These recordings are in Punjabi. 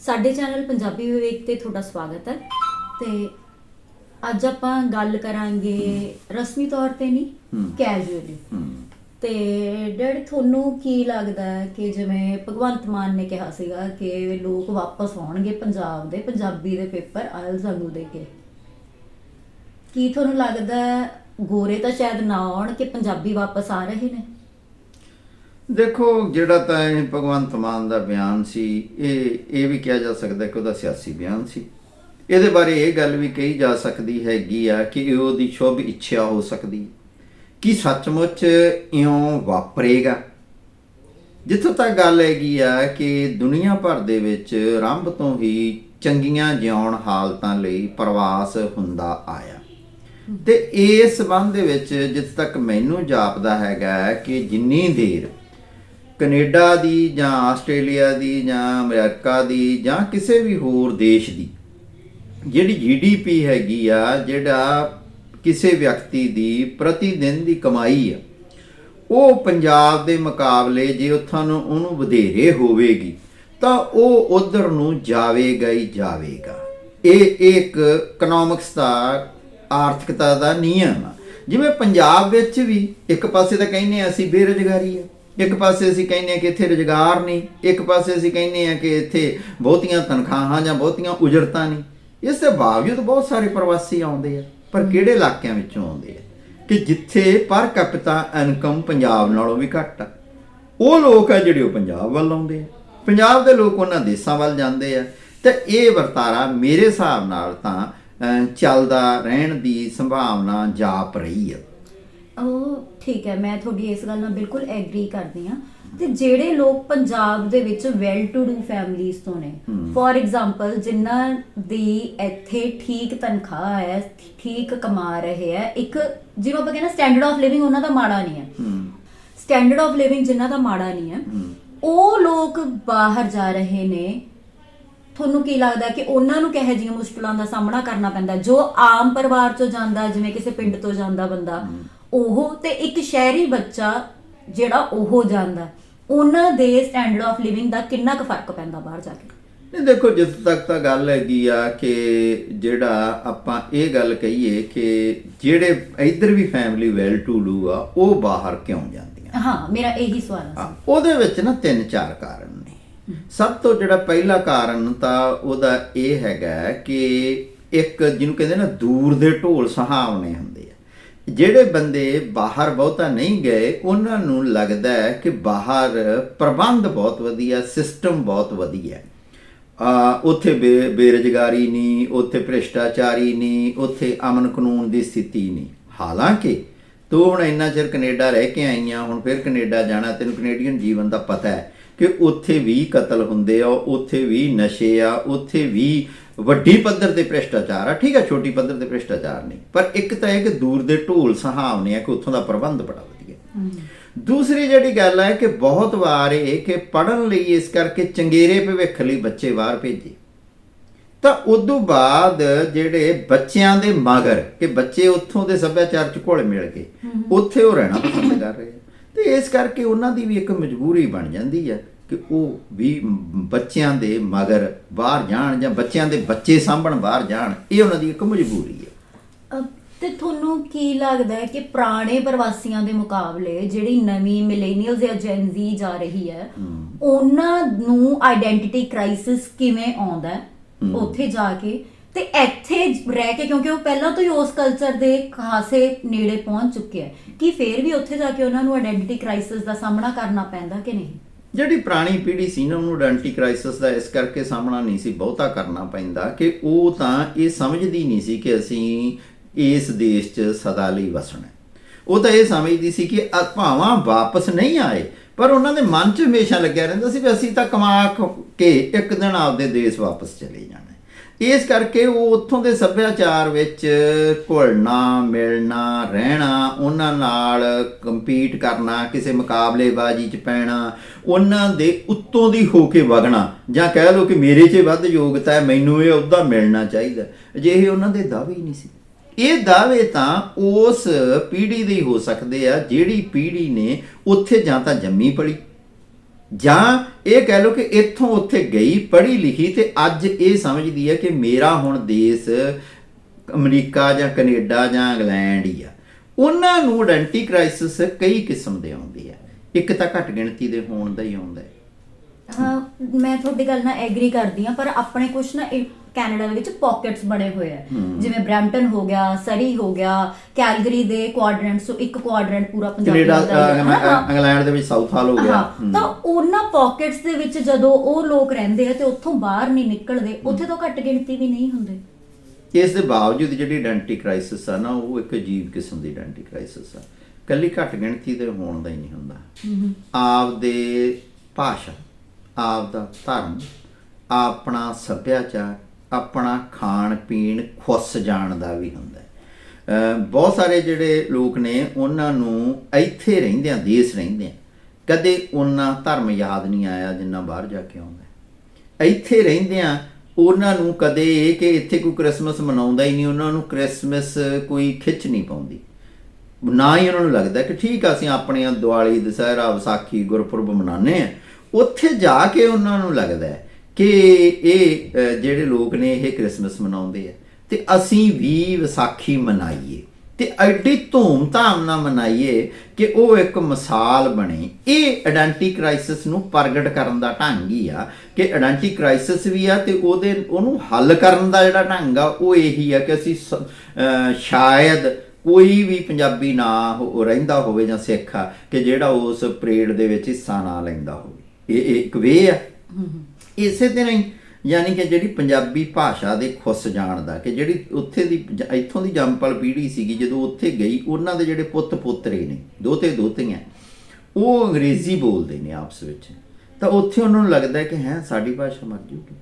ਸਾਡੇ ਚੈਨਲ ਪੰਜਾਬੀ ਵਿਵੇਕ ਤੇ ਤੁਹਾਡਾ ਸਵਾਗਤ ਹੈ। ਤੇ ਅੱਜ ਆਪਾਂ ਗੱਲ ਕਰਾਂਗੇ ਰਸਮੀ ਤੌਰ ਤੇ ਨਹੀਂ। ਕੈਜੂਅਲੀ ਤੇ ਡੈਡ ਤੁਹਾਨੂੰ ਕੀ ਲੱਗਦਾ ਹੈ ਕਿ ਜਿਵੇਂ ਭਗਵੰਤ ਮਾਨ ਨੇ ਕਿਹਾ ਸੀਗਾ ਕਿ ਲੋਕ ਵਾਪਸ ਆਉਣਗੇ ਪੰਜਾਬ ਦੇ ਪੰਜਾਬੀ ਦੇ ਪੇਪਰ ਆਇਲਸ ਵਾਂਗੂ ਦੇ ਕੇ? ਕੀ ਤੁਹਾਨੂੰ ਲੱਗਦਾ ਗੋਰੇ ਤਾਂ ਸ਼ਾਇਦ ਨਾ ਆਉਣ ਕਿ ਪੰਜਾਬੀ ਵਾਪਸ ਆ ਰਹੇ ਨੇ? ਦੇਖੋ, ਜਿਹੜਾ ਤਾਂ ਇਹ ਭਗਵੰਤ ਮਾਨ ਦਾ ਬਿਆਨ ਸੀ, ਇਹ ਇਹ ਵੀ ਕਿਹਾ ਜਾ ਸਕਦਾ ਕਿ ਉਹਦਾ ਸਿਆਸੀ ਬਿਆਨ ਸੀ। ਇਹਦੇ ਬਾਰੇ ਇਹ ਗੱਲ ਵੀ ਕਹੀ ਜਾ ਸਕਦੀ ਹੈਗੀ ਆ ਕਿ ਇਹ ਉਹਦੀ ਸ਼ੁਭ ਇੱਛਾ ਹੋ ਸਕਦੀ। ਕਿ ਸੱਚਮੁੱਚ ਇਉਂ ਵਾਪਰੇਗਾ? ਜਿੱਥੋਂ ਤੱਕ ਗੱਲ ਹੈਗੀ ਆ ਕਿ ਦੁਨੀਆ ਭਰ ਦੇ ਵਿੱਚ ਆਰੰਭ ਤੋਂ ਹੀ ਚੰਗੀਆਂ ਜਿਉਣ ਹਾਲਤਾਂ ਲਈ ਪ੍ਰਵਾਸ ਹੁੰਦਾ ਆਇਆ। ਤੇ ਇਸ ਸੰਬੰਧ ਦੇ ਵਿੱਚ ਜਿੱਥੇ ਤੱਕ ਮੈਨੂੰ ਜਾਪਦਾ ਹੈਗਾ ਕਿ ਜਿੰਨੀ ਦੇਰ ਕੈਨੇਡਾ ਦੀ ਜਾਂ ਆਸਟ੍ਰੇਲੀਆ ਦੀ ਜਾਂ ਅਮਰੀਕਾ ਦੀ ਜਾਂ ਕਿਸੇ ਵੀ ਹੋਰ ਦੇਸ਼ ਦੀ, ਜਿਹੜੀ ਜੀਡੀਪੀ ਹੈਗੀ ਆ, ਜਿਹੜਾ ਕਿਸੇ ਵਿਅਕਤੀ ਦੀ ਪ੍ਰਤੀ ਦਿਨ ਦੀ ਕਮਾਈ ਆ, ਉਹ ਪੰਜਾਬ ਦੇ ਮੁਕਾਬਲੇ ਜੇ ਉੱਥੋਂ ਨੂੰ ਉਹਨੂੰ ਵਧੇਰੇ ਹੋਵੇਗੀ, ਤਾਂ ਉਹ ਉਧਰ ਨੂੰ ਜਾਵੇਗਾ ਹੀ ਜਾਵੇਗਾ। ਇਹ ਇੱਕ ਇਕਨੋਮਿਕਸ ਦਾ, ਆਰਥਿਕਤਾ ਦਾ ਨਿਯਮ ਆ। ਜਿਵੇਂ ਪੰਜਾਬ ਵਿੱਚ ਵੀ ਇੱਕ ਪਾਸੇ ਤਾਂ ਕਹਿੰਦੇ ਆ, ਅਸੀਂ ਬੇਰੁਜ਼ਗਾਰੀ ਆ। ਇੱਕ ਪਾਸੇ ਅਸੀਂ ਕਹਿੰਦੇ ਆ ਕਿ ਇੱਥੇ ਰੁਜ਼ਗਾਰ ਨਹੀਂ, ਇੱਕ ਪਾਸੇ ਅਸੀਂ ਕਹਿੰਦੇ ਆ ਕਿ ਇੱਥੇ ਬਹੁਤੀਆਂ ਤਨਖਾਹਾਂ ਜਾਂ ਬਹੁਤੀਆਂ ਉਜਰਤਾਂ ਨਹੀਂ। ਇਸ ਦੇ ਬਾਵਜੂਦ ਬਹੁਤ ਸਾਰੇ ਪ੍ਰਵਾਸੀ ਆਉਂਦੇ ਆ, ਪਰ ਕਿਹੜੇ ਇਲਾਕਿਆਂ ਵਿੱਚੋਂ ਆਉਂਦੇ ਆ? ਕਿ ਜਿੱਥੇ ਪਰ ਕੈਪੀਟਾ ਇਨਕਮ ਪੰਜਾਬ ਨਾਲੋਂ ਵੀ ਘੱਟ ਆ। ਉਹ ਲੋਕ ਆ ਜਿਹੜੇ ਉਹ ਪੰਜਾਬ ਵੱਲ ਆਉਂਦੇ ਆ। ਪੰਜਾਬ ਦੇ ਲੋਕ ਉਹਨਾਂ ਦੇਸ਼ਾਂ ਵੱਲ ਜਾਂਦੇ ਆ। ਤੇ ਇਹ ਵਰਤਾਰਾ ਮੇਰੇ ਹਿਸਾਬ ਨਾਲ ਤਾਂ ਚੱਲਦਾ ਰਹਿਣ ਦੀ ਸੰਭਾਵਨਾ ਜਾਪ ਰਹੀ ਹੈ ਉਹ ਠੀਕ ਹੈ ਮੈਂ ਤੁਹਾਡੀ ਇਸ ਗੱਲ ਨਾਲ ਬਿਲਕੁਲ ਐਗਰੀ ਕਰਦੀ ਹਾਂ। ਤੇ ਜਿਹੜੇ ਲੋਕ ਪੰਜਾਬ ਦੇ ਵਿੱਚ ਵੈਲ ਟੂ ਡੂ ਫੈਮਲੀਜ਼ ਤੋਂ ਨੇ। ਫੋਰ ਐਗਜ਼ਾਮਪਲ ਜਿਨ੍ਹਾਂ ਦੀ ਇੱਥੇ ਠੀਕ ਤਨਖਾਹ ਹੈ ਠੀਕ ਕਮਾ ਰਹੇ ਹੈ ਇੱਕ ਜਿਵੇਂ ਆਪਾਂ ਕਹਿੰਦੇ ਸਟੈਂਡਰਡ ਆਫ ਲਿਵਿੰਗ ਉਹਨਾਂ ਦਾ ਮਾੜਾ ਨਹੀਂ ਹੈ। ਸਟੈਂਡਰਡ ਆਫ ਲਿਵਿੰਗ ਜਿਨ੍ਹਾਂ ਦਾ ਮਾੜਾ ਨਹੀਂ ਹੈ ਹੂੰ। ਉਹ ਲੋਕ ਬਾਹਰ ਜਾ ਰਹੇ ਨੇ ਤੁਹਾਨੂੰ ਕੀ ਲੱਗਦਾ ਕਿ ਉਹਨਾਂ ਨੂੰ ਕਿਹੋ ਜਿਹੀਆਂ ਮੁਸ਼ਕਲਾਂ ਦਾ ਸਾਹਮਣਾ ਕਰਨਾ ਪੈਂਦਾ? ਜੋ ਆਮ ਪਰਿਵਾਰ ਚੋਂ ਜਾਂਦਾ ਜਿਵੇਂ ਕਿਸੇ ਪਿੰਡ ਤੋਂ ਜਾਂਦਾ ਬੰਦਾ ਉਹ ਤੇ ਇੱਕ ਸ਼ਹਿਰੀ ਬੱਚਾ ਜਿਹੜਾ ਉਹ ਜਾਂਦਾ ਉਹਨਾਂ ਦੇ ਸਟੈਂਡਰਡ ਆਫ ਲਿਵਿੰਗ ਦਾ ਕਿੰਨਾ ਕੁ ਫ਼ਰਕ ਪੈਂਦਾ ਬਾਹਰ ਜਾ ਕੇ? ਨਹੀਂ ਦੇਖੋ ਜਿੱਥੇ ਤੱਕ ਤਾਂ ਗੱਲ ਹੈਗੀ ਆ ਕਿ ਜਿਹੜਾ ਆਪਾਂ ਇਹ ਗੱਲ ਕਹੀਏ ਕਿ ਜਿਹੜੇ ਇੱਧਰ ਵੀ ਫੈਮਿਲੀ ਵੈਲ ਟੂ ਡੂ ਆ ਉਹ ਬਾਹਰ ਕਿਉਂ ਜਾਂਦੀਆਂ? ਹਾਂ ਮੇਰਾ ਇਹੀ ਸਵਾਲ ਸੀ ਉਹਦੇ ਵਿੱਚ ਨਾ ਤਿੰਨ ਚਾਰ ਕਾਰਨ ਨੇ। ਸਭ ਤੋਂ ਜਿਹੜਾ ਪਹਿਲਾ ਕਾਰਨ ਤਾਂ ਉਹਦਾ ਇਹ ਹੈਗਾ ਕਿ ਇੱਕ ਜਿਹਨੂੰ ਕਹਿੰਦੇ ਨਾ ਦੂਰ ਦੇ ਢੋਲ ਸੁਹਾਵਣੇ ਹੁੰਦੇ ਜਿਹੜੇ ਬੰਦੇ ਬਾਹਰ ਬਹੁਤਾ ਨਹੀਂ ਗਏ, ਉਹਨਾਂ ਨੂੰ ਲੱਗਦਾ ਹੈ ਕਿ ਬਾਹਰ ਪ੍ਰਬੰਧ ਬਹੁਤ ਵਧੀਆ ਸਿਸਟਮ ਬਹੁਤ ਵਧੀਆ। ਆ, ਉੱਥੇ ਬੇ- ਬੇਰੁਜ਼ਗਾਰੀ ਨਹੀਂ, ਉੱਥੇ ਭ੍ਰਿਸ਼ਟਾਚਾਰੀ ਨਹੀਂ, ਉੱਥੇ ਅਮਨ ਕਾਨੂੰਨ ਦੀ ਸਥਿਤੀ ਨਹੀਂ। ਹਾਲਾਂਕਿ, ਤੂੰ ਹੁਣ ਇੰਨਾ ਚਿਰ ਕੈਨੇਡਾ ਰਹਿ ਕੇ ਆਈ ਆਈਆਂ ਹੁਣ ਫਿਰ ਕੈਨੇਡਾ ਜਾਣਾ, ਤੈਨੂੰ ਕੈਨੇਡੀਅਨ ਜੀਵਨ ਦਾ ਪਤਾ ਹੈ ਕਿ ਉੱਥੇ ਵੀ ਕਤਲ ਹੁੰਦੇ ਆ, ਉੱਥੇ ਵੀ ਨਸ਼ੇ ਆ, ਉੱਥੇ ਵੀ ਵੱਡੀ ਪੱਧਰ ਦੇ ਭ੍ਰਿਸ਼ਟਾਚਾਰ ਆ ਠੀਕ ਆ ਛੋਟੀ ਪੱਧਰ ਦੇ ਭ੍ਰਿਸ਼ਟਾਚਾਰ ਨਹੀਂ। ਪਰ ਇੱਕ ਤਾਂ ਇਹ ਕਿ ਦੂਰ ਦੇ ਢੋਲ ਸੁਹਾਵਣੇ ਆ ਕਿ ਉੱਥੋਂ ਦਾ ਪ੍ਰਬੰਧ ਬੜਾ ਵਧੀਆ। ਦੂਸਰੀ ਜਿਹੜੀ ਗੱਲ ਹੈ ਕਿ ਬਹੁਤ ਵਾਰ ਇਹ ਕਿ ਪੜਨ ਲਈ ਇਸ ਕਰਕੇ ਚੰਗੇਰੇ ਭਵਿੱਖ ਲਈ ਬੱਚੇ ਬਾਹਰ ਭੇਜੇ। ਤਾਂ ਉਦੋਂ ਬਾਅਦ ਜਿਹੜੇ ਬੱਚਿਆਂ ਦੇ ਮਗਰ ਕਿ ਬੱਚੇ ਉੱਥੋਂ ਦੇ ਸੱਭਿਆਚਾਰ ਚ ਘੁਲ ਮਿਲ ਗਏ ਉੱਥੇ ਉਹ ਰਹਿਣਾ ਪਸੰਦ ਕਰ ਰਹੇ ਤੇ ਇਸ ਕਰਕੇ ਉਹਨਾਂ ਦੀ ਵੀ ਇੱਕ ਮਜਬੂਰੀ ਬਣ ਜਾਂਦੀ ਹੈ ਕਿ ਉਹ ਵੀ ਬੱਚਿਆਂ ਦੇ ਮਗਰ ਬਾਹਰ ਜਾਣ ਜਾਂ ਬੱਚਿਆਂ ਦੇ ਬੱਚੇ ਸਾਂਭਣ ਬਾਹਰ ਜਾਣ ਇਹ ਉਹਨਾਂ ਦੀ ਇੱਕ ਮਜਬੂਰੀ ਹੈ। ਤੇ ਤੁਹਾਨੂੰ ਕੀ ਲੱਗਦਾ ਹੈ ਕਿ ਪੁਰਾਣੇ ਪ੍ਰਵਾਸੀਆਂ ਦੇ ਮੁਕਾਬਲੇ ਜਿਹੜੀ ਨਵੀਂ ਮਿਲੇਨੀਅਲਸ ਜਾਂ ਜੈਨ ਜ਼ੀ ਰਹੀ ਹੈ ਉਹਨਾਂ ਨੂੰ ਆਇਡੈਂਟੀਟੀ ਕ੍ਰਾਈਸਿਸ ਕਿਵੇਂ ਆਉਂਦਾ। ਉੱਥੇ ਜਾ ਕੇ ਤੇ ਇੱਥੇ ਰਹਿ ਕੇ ਕਿਉਂਕਿ ਉਹ ਪਹਿਲਾਂ ਤੋਂ ਹੀ ਉਸ ਕਲਚਰ ਦੇ ਖਾਸੇ ਨੇੜੇ ਪਹੁੰਚ ਚੁੱਕੇ ਹੈ ਕਿ ਫੇਰ ਵੀ ਉੱਥੇ ਜਾ ਕੇ ਉਹਨਾਂ ਨੂੰ ਆਇਡੈਂਟੀਟੀ ਕ੍ਰਾਈਸਿਸ ਦਾ ਸਾਹਮਣਾ ਕਰਨਾ ਪੈਂਦਾ ਕਿ ਨਹੀਂ? ਜਿਹੜੀ ਪੁਰਾਣੀ ਪੀੜ੍ਹੀ ਸੀ ਨਾ, ਉਹਨੂੰ ਆਇਡੈਂਟੀ ਕ੍ਰਾਈਸਿਸ ਦਾ ਇਸ ਕਰਕੇ ਸਾਹਮਣਾ ਨਹੀਂ ਸੀ, ਬਹੁਤਾ ਕਰਨਾ ਪੈਂਦਾ ਕਿ ਉਹ ਤਾਂ ਇਹ ਸਮਝਦੀ ਨਹੀਂ ਸੀ ਕਿ ਅਸੀਂ ਇਸ ਦੇਸ਼ 'ਚ ਸਦਾ ਲਈ ਵਸਣਾ ਉਹ ਤਾਂ ਇਹ ਸਮਝਦੀ ਸੀ ਕਿ ਭਾਵਾਂ ਵਾਪਸ ਨਹੀਂ ਆਏ, ਪਰ ਉਹਨਾਂ ਦੇ ਮਨ 'ਚ ਹਮੇਸ਼ਾ ਲੱਗਿਆ ਰਹਿੰਦਾ ਸੀ ਵੀ ਅਸੀਂ ਤਾਂ ਕਮਾ ਕ- ਕੇ ਇੱਕ ਦਿਨ ਆਪਦੇ ਦੇਸ਼ ਵਾਪਸ ਚਲੇ ਜਾਣਾ। ਇਸ ਕਰਕੇ ਉਹ ਉੱਥੋਂ ਦੇ ਸੱਭਿਆਚਾਰ ਵਿੱਚ ਘੁਲਣਾ, ਮਿਲਣਾ, ਰਹਿਣਾ, ਉਹਨਾਂ ਨਾਲ ਕੰਪੀਟ ਕਰਨਾ, ਕਿਸੇ ਮੁਕਾਬਲੇਬਾਜ਼ੀ 'ਚ ਪੈਣਾ, ਉਹਨਾਂ ਦੇ ਉੱਤੋਂ ਦੀ ਹੋ ਕੇ ਵਗਣਾ। ਜਾਂ ਕਹਿ ਲਓ ਕਿ ਮੇਰੇ 'ਚ ਵੱਧ ਯੋਗਤਾ ਹੈ, ਮੈਨੂੰ ਇਹ ਅਹੁਦਾ ਮਿਲਣਾ ਚਾਹੀਦਾ ਅਜਿਹੇ ਉਹਨਾਂ ਦੇ ਦਾਅਵੇ ਹੀ ਨਹੀਂ ਸੀ। ਇਹ ਦਾਅਵੇ ਤਾਂ ਉਸ ਪੀੜ੍ਹੀ ਦੇ ਹੀ ਹੋ ਸਕਦੇ ਆ, ਜਿਹੜੀ ਪੀੜ੍ਹੀ ਨੇ ਉੱਥੇ ਜਾਂ ਤਾਂ ਜੰਮੀ ਪਲੀ। ਜਾਂ ਇਹ ਕਹਿ ਲਓ ਕਿ ਇੱਥੋਂ ਉੱਥੇ ਗਈ, ਪੜ੍ਹੀ ਲਿਖੀ ਤੇ ਅੱਜ ਇਹ ਸਮਝਦੀ ਹੈ ਕਿ ਮੇਰਾ ਹੁਣ ਦੇਸ਼ ਅਮਰੀਕਾ ਜਾਂ ਕੈਨੇਡਾ ਜਾਂ ਇੰਗਲੈਂਡ ਹੀ ਆ। ਉਹਨਾਂ ਨੂੰ ਆਇਡੈਂਟੀ ਕ੍ਰਾਈਸਿਸ ਕਈ ਕਿਸਮ ਦੇ ਆਉਂਦੇ ਆ। ਇੱਕ ਤਾਂ ਘੱਟ ਗਿਣਤੀ ਦੇ ਹੋਣ ਦਾ ਹੀ ਆਉਂਦਾ ਹੈ। ਹਾਂ, ਮੈਂ ਤੁਹਾਡੀ ਗੱਲ ਨਾਲ ਐਗਰੀ ਕਰਦੀ ਆ ਪਰ ਆਪਣੇ ਕੁਝ ਨਾ ਕੈਨੇਡਾ ਦੇ ਵਿੱਚ ਪਾਕਟਸ ਬਣੇ ਹੋਏ ਆ। ਜਿਵੇਂ ਬ੍ਰੈਂਪਟਨ ਹੋ ਗਿਆ ਸਰੀ ਹੋ ਗਿਆ ਕੈਲਗਰੀ ਦੇ ਕੁਆਡਰੈਂਟਸ ਤੋਂ ਇੱਕ ਕੁਆਡਰੈਂਟ ਪੂਰਾ ਪੰਜਾਬੀ ਕੈਨੇਡਾ ਦਾ ਇੰਗਲੈਂਡ ਦੇ ਵਿੱਚ ਸਾਊਥ ਹਾਲ ਹੋ ਗਿਆ। ਤਾਂ ਉਹਨਾਂ ਪਾਕਟਸ ਦੇ ਵਿੱਚ ਜਦੋਂ ਉਹ ਲੋਕ ਰਹਿੰਦੇ ਆ ਤੇ ਉੱਥੋਂ ਬਾਹਰ ਨਹੀਂ ਨਿਕਲਦੇ ਉੱਥੇ ਤਾਂ ਘੱਟ ਗਿਣਤੀ ਵੀ ਨਹੀਂ ਹੁੰਦੇ। ਇਸ ਦੇ ਬਾਵਜੂਦ ਜਿਹੜੀ ਆਇਡੈਂਟੀ ਕ੍ਰਾਈਸਿਸ ਆ ਨਾ ਉਹ ਇੱਕ ਅਜੀਬ ਕਿਸਮ ਦੀ ਆਇਡੈਂਟੀ ਕ੍ਰਾਈਸਿਸ ਆ। ਕੱਲੀ ਘੱਟ ਗਿਣਤੀ ਦੇ ਹੋਣ ਦਾ ਹੀ ਨਹੀਂ ਹੁੰਦਾ। ਆਪ ਦੇ ਭਾਸ਼ਾ ਆਪ ਦਾ ਧਰਮ ਆਪਣਾ ਸੱਭਿਆਚਾਰ ਆਪਣਾ ਖਾਣ ਪੀਣ ਖੁੱਸ ਜਾਣ ਦਾ ਵੀ ਹੁੰਦਾ ਬਹੁਤ ਸਾਰੇ ਜਿਹੜੇ ਲੋਕ ਨੇ, ਉਹਨਾਂ ਨੂੰ ਇੱਥੇ ਰਹਿੰਦਿਆਂ ਦੇਸ਼ ਰਹਿੰਦਿਆਂ ਕਦੇ ਉਹਨਾਂ ਧਰਮ ਯਾਦ ਨਹੀਂ ਆਇਆ ਜਿੰਨਾ ਬਾਹਰ ਜਾ ਕੇ ਆਉਂਦਾ ਇੱਥੇ ਰਹਿੰਦਿਆਂ ਉਹਨਾਂ ਨੂੰ ਕਦੇ ਇਹ ਕਿ ਇੱਥੇ ਕੋਈ ਕ੍ਰਿਸਮਸ ਮਨਾਉਂਦਾ ਹੀ ਨਹੀਂ, ਉਹਨਾਂ ਨੂੰ ਕ੍ਰਿਸਮਸ ਕੋਈ ਖਿੱਚ ਨਹੀਂ ਪਾਉਂਦੀ। ਨਾ ਹੀ ਉਹਨਾਂ ਨੂੰ ਲੱਗਦਾ ਕਿ ਠੀਕ ਆ, ਅਸੀਂ ਆਪਣੇ ਦਿਵਾਲੀ, ਦੁਸਹਿਰਾ, ਵਿਸਾਖੀ, ਗੁਰਪੁਰਬ ਮਨਾਉਂਦੇ ਆ। ਉੱਥੇ ਜਾ ਕੇ ਉਹਨਾਂ ਨੂੰ ਲੱਗਦਾ ਹੈ ਕਿ ਇਹ ਜਿਹੜੇ ਲੋਕ ਨੇ ਇਹ ਕ੍ਰਿਸਮਸ ਮਨਾਉਂਦੇ ਆ, ਤੇ ਅਸੀਂ ਵੀ ਵਿਸਾਖੀ ਮਨਾਈਏ, ਤੇ ਐਡੀ ਧੂਮ-ਧਾਮ ਨਾਲ ਮਨਾਈਏ ਕਿ ਉਹ ਇੱਕ ਮਿਸਾਲ ਬਣੇ। ਇਹ ਆਇਡੈਂਟੀ ਕ੍ਰਾਈਸਿਸ ਨੂੰ ਪ੍ਰਗਟ ਕਰਨ ਦਾ ਢੰਗ ਹੀ ਆ ਕਿ ਆਇਡੈਂਟੀ ਕ੍ਰਾਈਸਿਸ ਵੀ ਆ ਤੇ ਉਹਦੇ, ਉਹਨੂੰ ਹੱਲ ਕਰਨ ਦਾ ਜਿਹੜਾ ਢੰਗ ਆ, ਉਹ ਇਹੀ ਆ ਕਿ ਅਸੀਂ ਸ- ਸ਼ਾਇਦ ਕੋਈ ਵੀ ਪੰਜਾਬੀ ਨਾ ਹੋ- ਰਹਿੰਦਾ ਹੋਵੇ ਜਾਂ ਸਿੱਖ ਆ, ਕਿ ਜਿਹੜਾ ਉਸ ਪਰੇਡ ਦੇ ਵਿੱਚ ਹਿੱਸਾ ਨਾ ਲੈਂਦਾ ਹੋਵੇ। ਇਹ ਇਹ ਇੱਕ ਵੇ ਆ। ਇਸੇ ਤਰ੍ਹਾਂ ਹੀ ਯਾਨੀ ਕਿ ਜਿਹੜੀ ਪੰਜਾਬੀ ਭਾਸ਼ਾ ਦੇ ਖੁੱਸ ਜਾਣ ਦਾ ਕਿ ਜਿਹੜੀ ਉੱਥੇ ਦੀ ਜ- ਇੱਥੋਂ ਦੀ ਜੰਮਪਲ ਪੀੜ੍ਹੀ ਸੀਗੀ, ਜਦੋਂ ਉੱਥੇ ਗਈ, ਉਹਨਾਂ ਦੇ ਜਿਹੜੇ ਪੁੱਤ ਪੋਤਰੇ ਨੇ, ਦੋਤੇ ਦੋਤੀਆਂ, ਉਹ ਅੰਗਰੇਜ਼ੀ ਬੋਲਦੇ ਨੇ ਆਪਸ ਵਿੱਚ। ਤਾਂ ਉੱਥੇ ਉਹਨਾਂ ਨੂੰ ਲੱਗਦਾ ਕਿ ਹੈ, ਸਾਡੀ ਭਾਸ਼ਾ ਮਰ ਜੂਗੀ।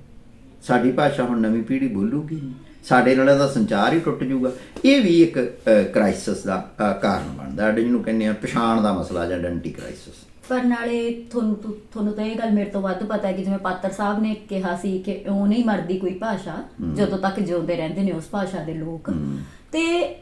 ਸਾਡੀ ਭਾਸ਼ਾ ਹੁਣ ਨਵੀਂ ਪੀੜ੍ਹੀ ਬੋਲੂਗੀ। ਨਹੀਂ ਸਾਡੇ ਨਾਲ ਇਹਦਾ ਸੰਚਾਰ ਹੀ ਟੁੱਟ ਜਾਊਗਾ ਇਹ ਵੀ ਇੱਕ ਕ੍ਰਾਈਸਿਸ ਦਾ ਕਾਰਨ ਬਣਦਾ। ਹੈ ਜਿਹਨੂੰ ਕਹਿੰਦੇ ਆ, ਪਛਾਣ ਦਾ ਮਸਲਾ ਜਾਂ ਆਇਡੈਂਟੀ ਕ੍ਰਾਈਸਿਸ ਪਰ ਨਾਲੇ ਤੁਹਾਨੂੰ ਤੁ- ਤੁਹਾਨੂੰ ਤਾਂ ਇਹ ਗੱਲ ਮੇਰੇ ਤੋਂ ਵੱਧ ਪਤਾ ਹੈ ਕਿ ਜਿਵੇਂ ਪਾਤਰ ਸਾਹਿਬ ਨੇ ਕਿਹਾ ਸੀ ਕਿ ਉਹ ਨਹੀਂ ਮਰਦੀ ਕੋਈ ਭਾਸ਼ਾ ਜਦੋਂ ਤੱਕ ਜਿਉਂਦੇ ਰਹਿੰਦੇ ਨੇ ਉਸ ਭਾਸ਼ਾ ਦੇ ਲੋਕ। ਤੇ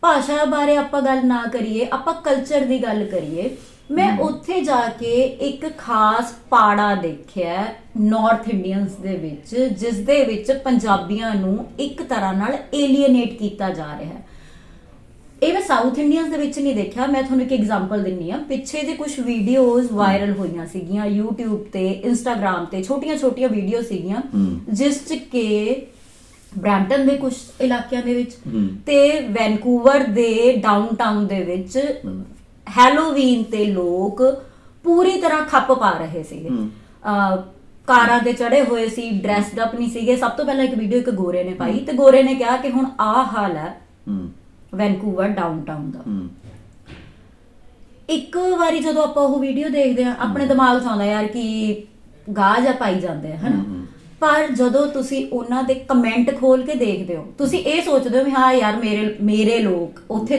ਭਾਸ਼ਾ ਬਾਰੇ ਆਪਾਂ ਗੱਲ ਨਾ ਕਰੀਏ ਆਪਾਂ ਕਲਚਰ ਦੀ ਗੱਲ ਕਰੀਏ ਮੈਂ ਉੱਥੇ ਜਾ ਕੇ ਇੱਕ ਖਾਸ ਪਾੜਾ ਦੇਖਿਆ ਨਾਰਥ ਇੰਡੀਅਨਸ ਦੇ ਵਿੱਚ ਜਿਸ ਦੇ ਵਿੱਚ ਪੰਜਾਬੀਆਂ ਨੂੰ ਇੱਕ ਤਰ੍ਹਾਂ ਨਾਲ ਏਲੀਏਨੇਟ ਕੀਤਾ ਜਾ ਰਿਹਾ ਹੈ। ਇਹ ਮੈਂ ਸਾਊਥ ਇੰਡੀਅਨਸ ਦੇ ਵਿੱਚ ਨਹੀਂ ਦੇਖਿਆ ਮੈਂ ਤੁਹਾਨੂੰ ਇੱਕ ਐਗਜ਼ਾਮਪਲ ਦਿੰਨੀ ਆ। ਪਿੱਛੇ ਜੇ ਕੁਝ ਵੀਡੀਓਜ਼ ਵਾਇਰਲ ਹੋਈਆਂ ਸੀਗੀਆਂ YouTube ਤੇ Instagram ਤੇ ਛੋਟੀਆਂ-ਛੋਟੀਆਂ ਵੀਡੀਓ ਸੀਗੀਆਂ ਜਿਸ ਚ ਕਿ ਬ੍ਰੈਂਟਨ ਦੇ ਕੁਝ ਇਲਾਕਿਆਂ ਦੇ ਵਿੱਚ ਤੇ ਵੈਨਕੂਵਰ ਦੇ ਡਾਊਨਟਾਊਨ ਦੇ ਵਿੱਚ ਹੈਲੋਵੀਨ ਤੇ ਲੋਕ ਪੂਰੀ ਤਰ੍ਹਾਂ ਖੱਪ ਪਾ ਰਹੇ ਸੀਗੇ। ਕਾਰਾਂ ਦੇ ਚੜੇ ਹੋਏ ਸੀ ਡਰੈਸਡ ਅਪ ਨਹੀਂ ਸੀਗੇ। ਸਭ ਤੋਂ ਪਹਿਲਾਂ ਇੱਕ ਵੀਡੀਓ ਇੱਕ ਗੋਰੇ ਨੇ ਪਾਈ ਤੇ ਗੋਰੇ ਨੇ ਕਿਹਾ ਕਿ ਹੁਣ ਆਹ ਹਾਲ ਹੂੰ। ਵੈਨਕੂਵਰ ਡਾਊਨਟਾਊਨ ਦਾ। ਹੂੰ। ਇੱਕ ਵਾਰੀ ਜਦੋਂ ਆਪਾਂ ਉਹ ਵੀਡੀਓ ਦੇਖਦੇ ਆ ਆਪਣੇ ਦਿਮਾਗ 'ਚ ਆਉਂਦਾ ਯਾਰ ਕਿ ਗਾਹ ਜਾਂ ਪਾਈ ਜਾਂਦੇ ਆ ਹਨਾ? ਪਰ ਜਦੋਂ ਤੁਸੀਂ ਉਹਨਾਂ ਦੇ ਕਮੈਂਟ ਖੋਲ ਕੇ ਦੇਖਦੇ ਹੋ ਤੁਸੀਂ ਇਹ ਸੋਚਦੇ ਹੋ ਵੀ ਹਾਂ ਯਾਰ ਮੇਰੇ ਮੇਰੇ ਲੋਕ ਉੱਥੇ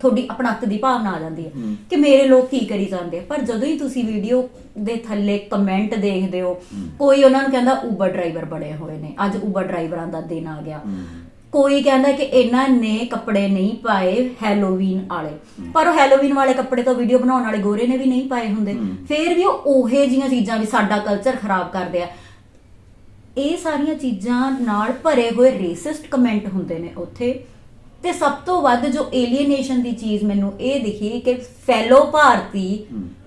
ਤੁਹਾਡੀ ਆਪਣਤ ਦੀ ਭਾਵਨਾ ਆ ਜਾਂਦੀ ਹੈ ਕਿ ਮੇਰੇ ਲੋਕ ਕੀ ਕਰੀ ਜਾਂਦੇ ਆ। ਪਰ ਜਦੋਂ ਹੀ ਤੁਸੀਂ ਵੀਡੀਓ ਦੇ ਥੱਲੇ ਕਮੈਂਟ ਦੇਖਦੇ ਹੋ ਕੋਈ ਉਹਨਾਂ ਨੂੰ ਕਹਿੰਦਾ ਉਬਰ ਡਰਾਈਵਰ ਬਣੇ ਹੋਏ ਨੇ। ਅੱਜ ਉਬਰ ਡਰਾਈਵਰਾਂ ਦਾ ਦਿਨ ਆ ਗਿਆ। ਕੋਈ ਕਹਿੰਦਾ ਕਿ ਇਹਨਾਂ ਨੇ ਕੱਪੜੇ ਨਹੀਂ ਪਾਏ ਹੈਲੋਵੀਨ ਵਾਲੇ। ਪਰ ਉਹ ਹੈਲੋਵੀਨ ਵਾਲੇ ਕੱਪੜੇ ਤਾਂ ਵੀਡੀਓ ਬਣਾਉਣ ਵਾਲੇ ਗੋਰੇ ਨੇ ਵੀ ਨਹੀਂ ਪਾਏ ਹੁੰਦੇ। ਫਿਰ ਵੀ ਉਹ ਉਹੇ ਜੀਆਂ ਚੀਜ਼ਾਂ ਵੀ ਸਾਡਾ ਕਲਚਰ ਖਰਾਬ ਕਰਦੇ ਆ। ਇਹ ਸਾਰੀਆਂ ਚੀਜ਼ਾਂ ਨਾਲ ਭਰੇ ਹੋਏ ਰੇਸਿਸਟ ਕਮੈਂਟ ਹੁੰਦੇ ਨੇ ਉੱਥੇ। ਤੇ ਸਭ ਤੋਂ ਵੱਧ ਜੋ ਏਲੀਏਨੇਸ਼ਨ ਦੀ ਚੀਜ਼ ਮੈਨੂੰ ਇਹ ਦਿਖੀ ਕਿ ਫੈਲੋ ਭਾਰਤੀ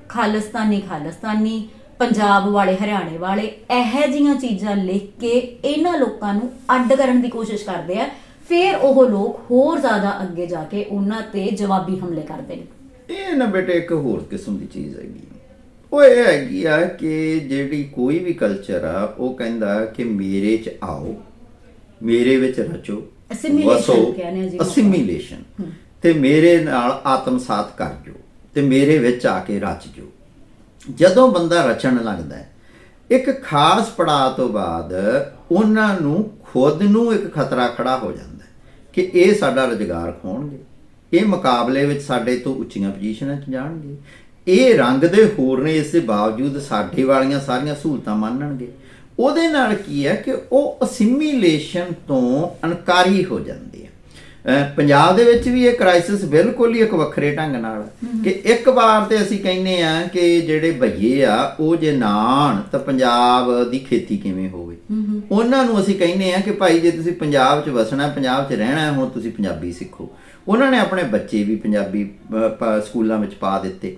ਖਾਲਿਸਤਾਨੀ ਖਾਲਿਸਤਾਨੀ ਪੰਜਾਬ ਵਾਲੇ ਹਰਿਆਣੇ ਵਾਲੇ ਇਹੋ ਜੀਆਂ ਚੀਜ਼ਾਂ ਲਿਖ ਕੇ ਇਹਨਾਂ ਲੋਕਾਂ ਨੂੰ ਅੱਡ ਕਰਨ ਦੀ ਕੋਸ਼ਿਸ਼ ਕਰਦੇ ਆ। ਫਿਰ ਉਹ ਲੋਕ ਹੋਰ ਜ਼ਿਆਦਾ ਅੱਗੇ ਜਾ ਕੇ ਉਹਨਾਂ ਤੇ ਜਵਾਬੀ ਹਮਲੇ ਕਰਦੇ ਨੇ। ਇਹ ਨਾ ਬੇਟੇ ਇੱਕ ਹੋਰ ਕਿਸਮ ਦੀ ਚੀਜ਼ ਹੈਗੀ। ਉਹ ਇਹ ਹੈਗੀ ਆ ਕਿ ਜਿਹੜੀ ਕੋਈ ਵੀ ਕਲਚਰ ਆ ਉਹ ਕਹਿੰਦਾ ਕਿ ਮੇਰੇ ਚ ਆਓ ਮੇਰੇ ਵਿੱਚ ਰਚੋ ਵਸੋ ਕਹਿੰਦੇ ਆ ਜਿਹਨੂੰ। ਅਸਿਮੀਲੇਸ਼ਨ ਤੇ ਮੇਰੇ ਨਾਲ ਆਤਮਸਾਤ ਕਰ ਜੋ ਤੇ ਮੇਰੇ ਵਿੱਚ ਆ ਕੇ ਰਚ ਜੋ ਜਦੋਂ ਬੰਦਾ ਰਚਣ ਲੱਗਦਾ ਹੈ, ਇੱਕ ਖਾਸ ਪੜਾਅ ਤੋਂ ਬਾਅਦ ਉਹਨਾਂ ਨੂੰ ਖੁਦ ਨੂੰ ਇੱਕ ਖਤਰਾ ਖੜਾ ਹੋ ਜਾਂਦਾ ਕਿ ਇਹ ਸਾਡਾ ਰੁਜ਼ਗਾਰ ਖੋਣਗੇ, ਇਹ ਮੁਕਾਬਲੇ ਵਿੱਚ ਸਾਡੇ ਤੋਂ ਉੱਚੀਆਂ ਪੋਜੀਸ਼ਨਾਂ 'ਚ ਜਾਣਗੇ, ਇਹ ਰੰਗ ਦੇ ਹੋਰ ਨੇ ਇਸ ਦੇ ਬਾਵਜੂਦ ਸਾਡੇ ਵਾਲੀਆਂ ਸਾਰੀਆਂ ਸਹੂਲਤਾਂ ਮੰਨਣਗੇ। ਉਹਦੇ ਨਾਲ ਕੀ ਹੈ ਕਿ ਉਹ ਅਸਿਮੀਲੇਸ਼ਨ ਤੋਂ ਅਨਕਾਰੀ ਹੋ ਜਾਂਦੇ ਪੰਜਾਬ ਦੇ ਵਿੱਚ ਵੀ ਇਹ ਕ੍ਰਾਈਸਿਸ ਬਿਲਕੁਲ ਹੀ ਇੱਕ ਵੱਖਰੇ ਢੰਗ ਨਾਲ ਕਿ ਇੱਕ ਵਾਰ ਤੇ ਅਸੀਂ ਕਹਿੰਦੇ ਆ ਕਿ ਜਿਹੜੇ ਭਈਏ ਆ ਉਹ ਜੇ ਨਾ ਆਉਣ ਤਾਂ ਪੰਜਾਬ ਦੀ ਖੇਤੀ ਕਿਵੇਂ ਹੋਵੇ। ਉਹਨਾਂ ਨੂੰ ਅਸੀਂ ਕਹਿੰਦੇ ਆ ਕਿ ਭਾਈ ਜੇ ਤੁਸੀਂ ਪੰਜਾਬ 'ਚ ਵਸਣਾ ਪੰਜਾਬ 'ਚ ਰਹਿਣਾ ਹੈ, ਹੁਣ ਤੁਸੀਂ ਪੰਜਾਬੀ ਸਿੱਖੋ। ਉਹਨਾਂ ਨੇ ਆਪਣੇ ਬੱਚੇ ਵੀ ਪੰਜਾਬੀ ਸਕੂਲਾਂ ਵਿੱਚ ਪਾ ਦਿੱਤੇ।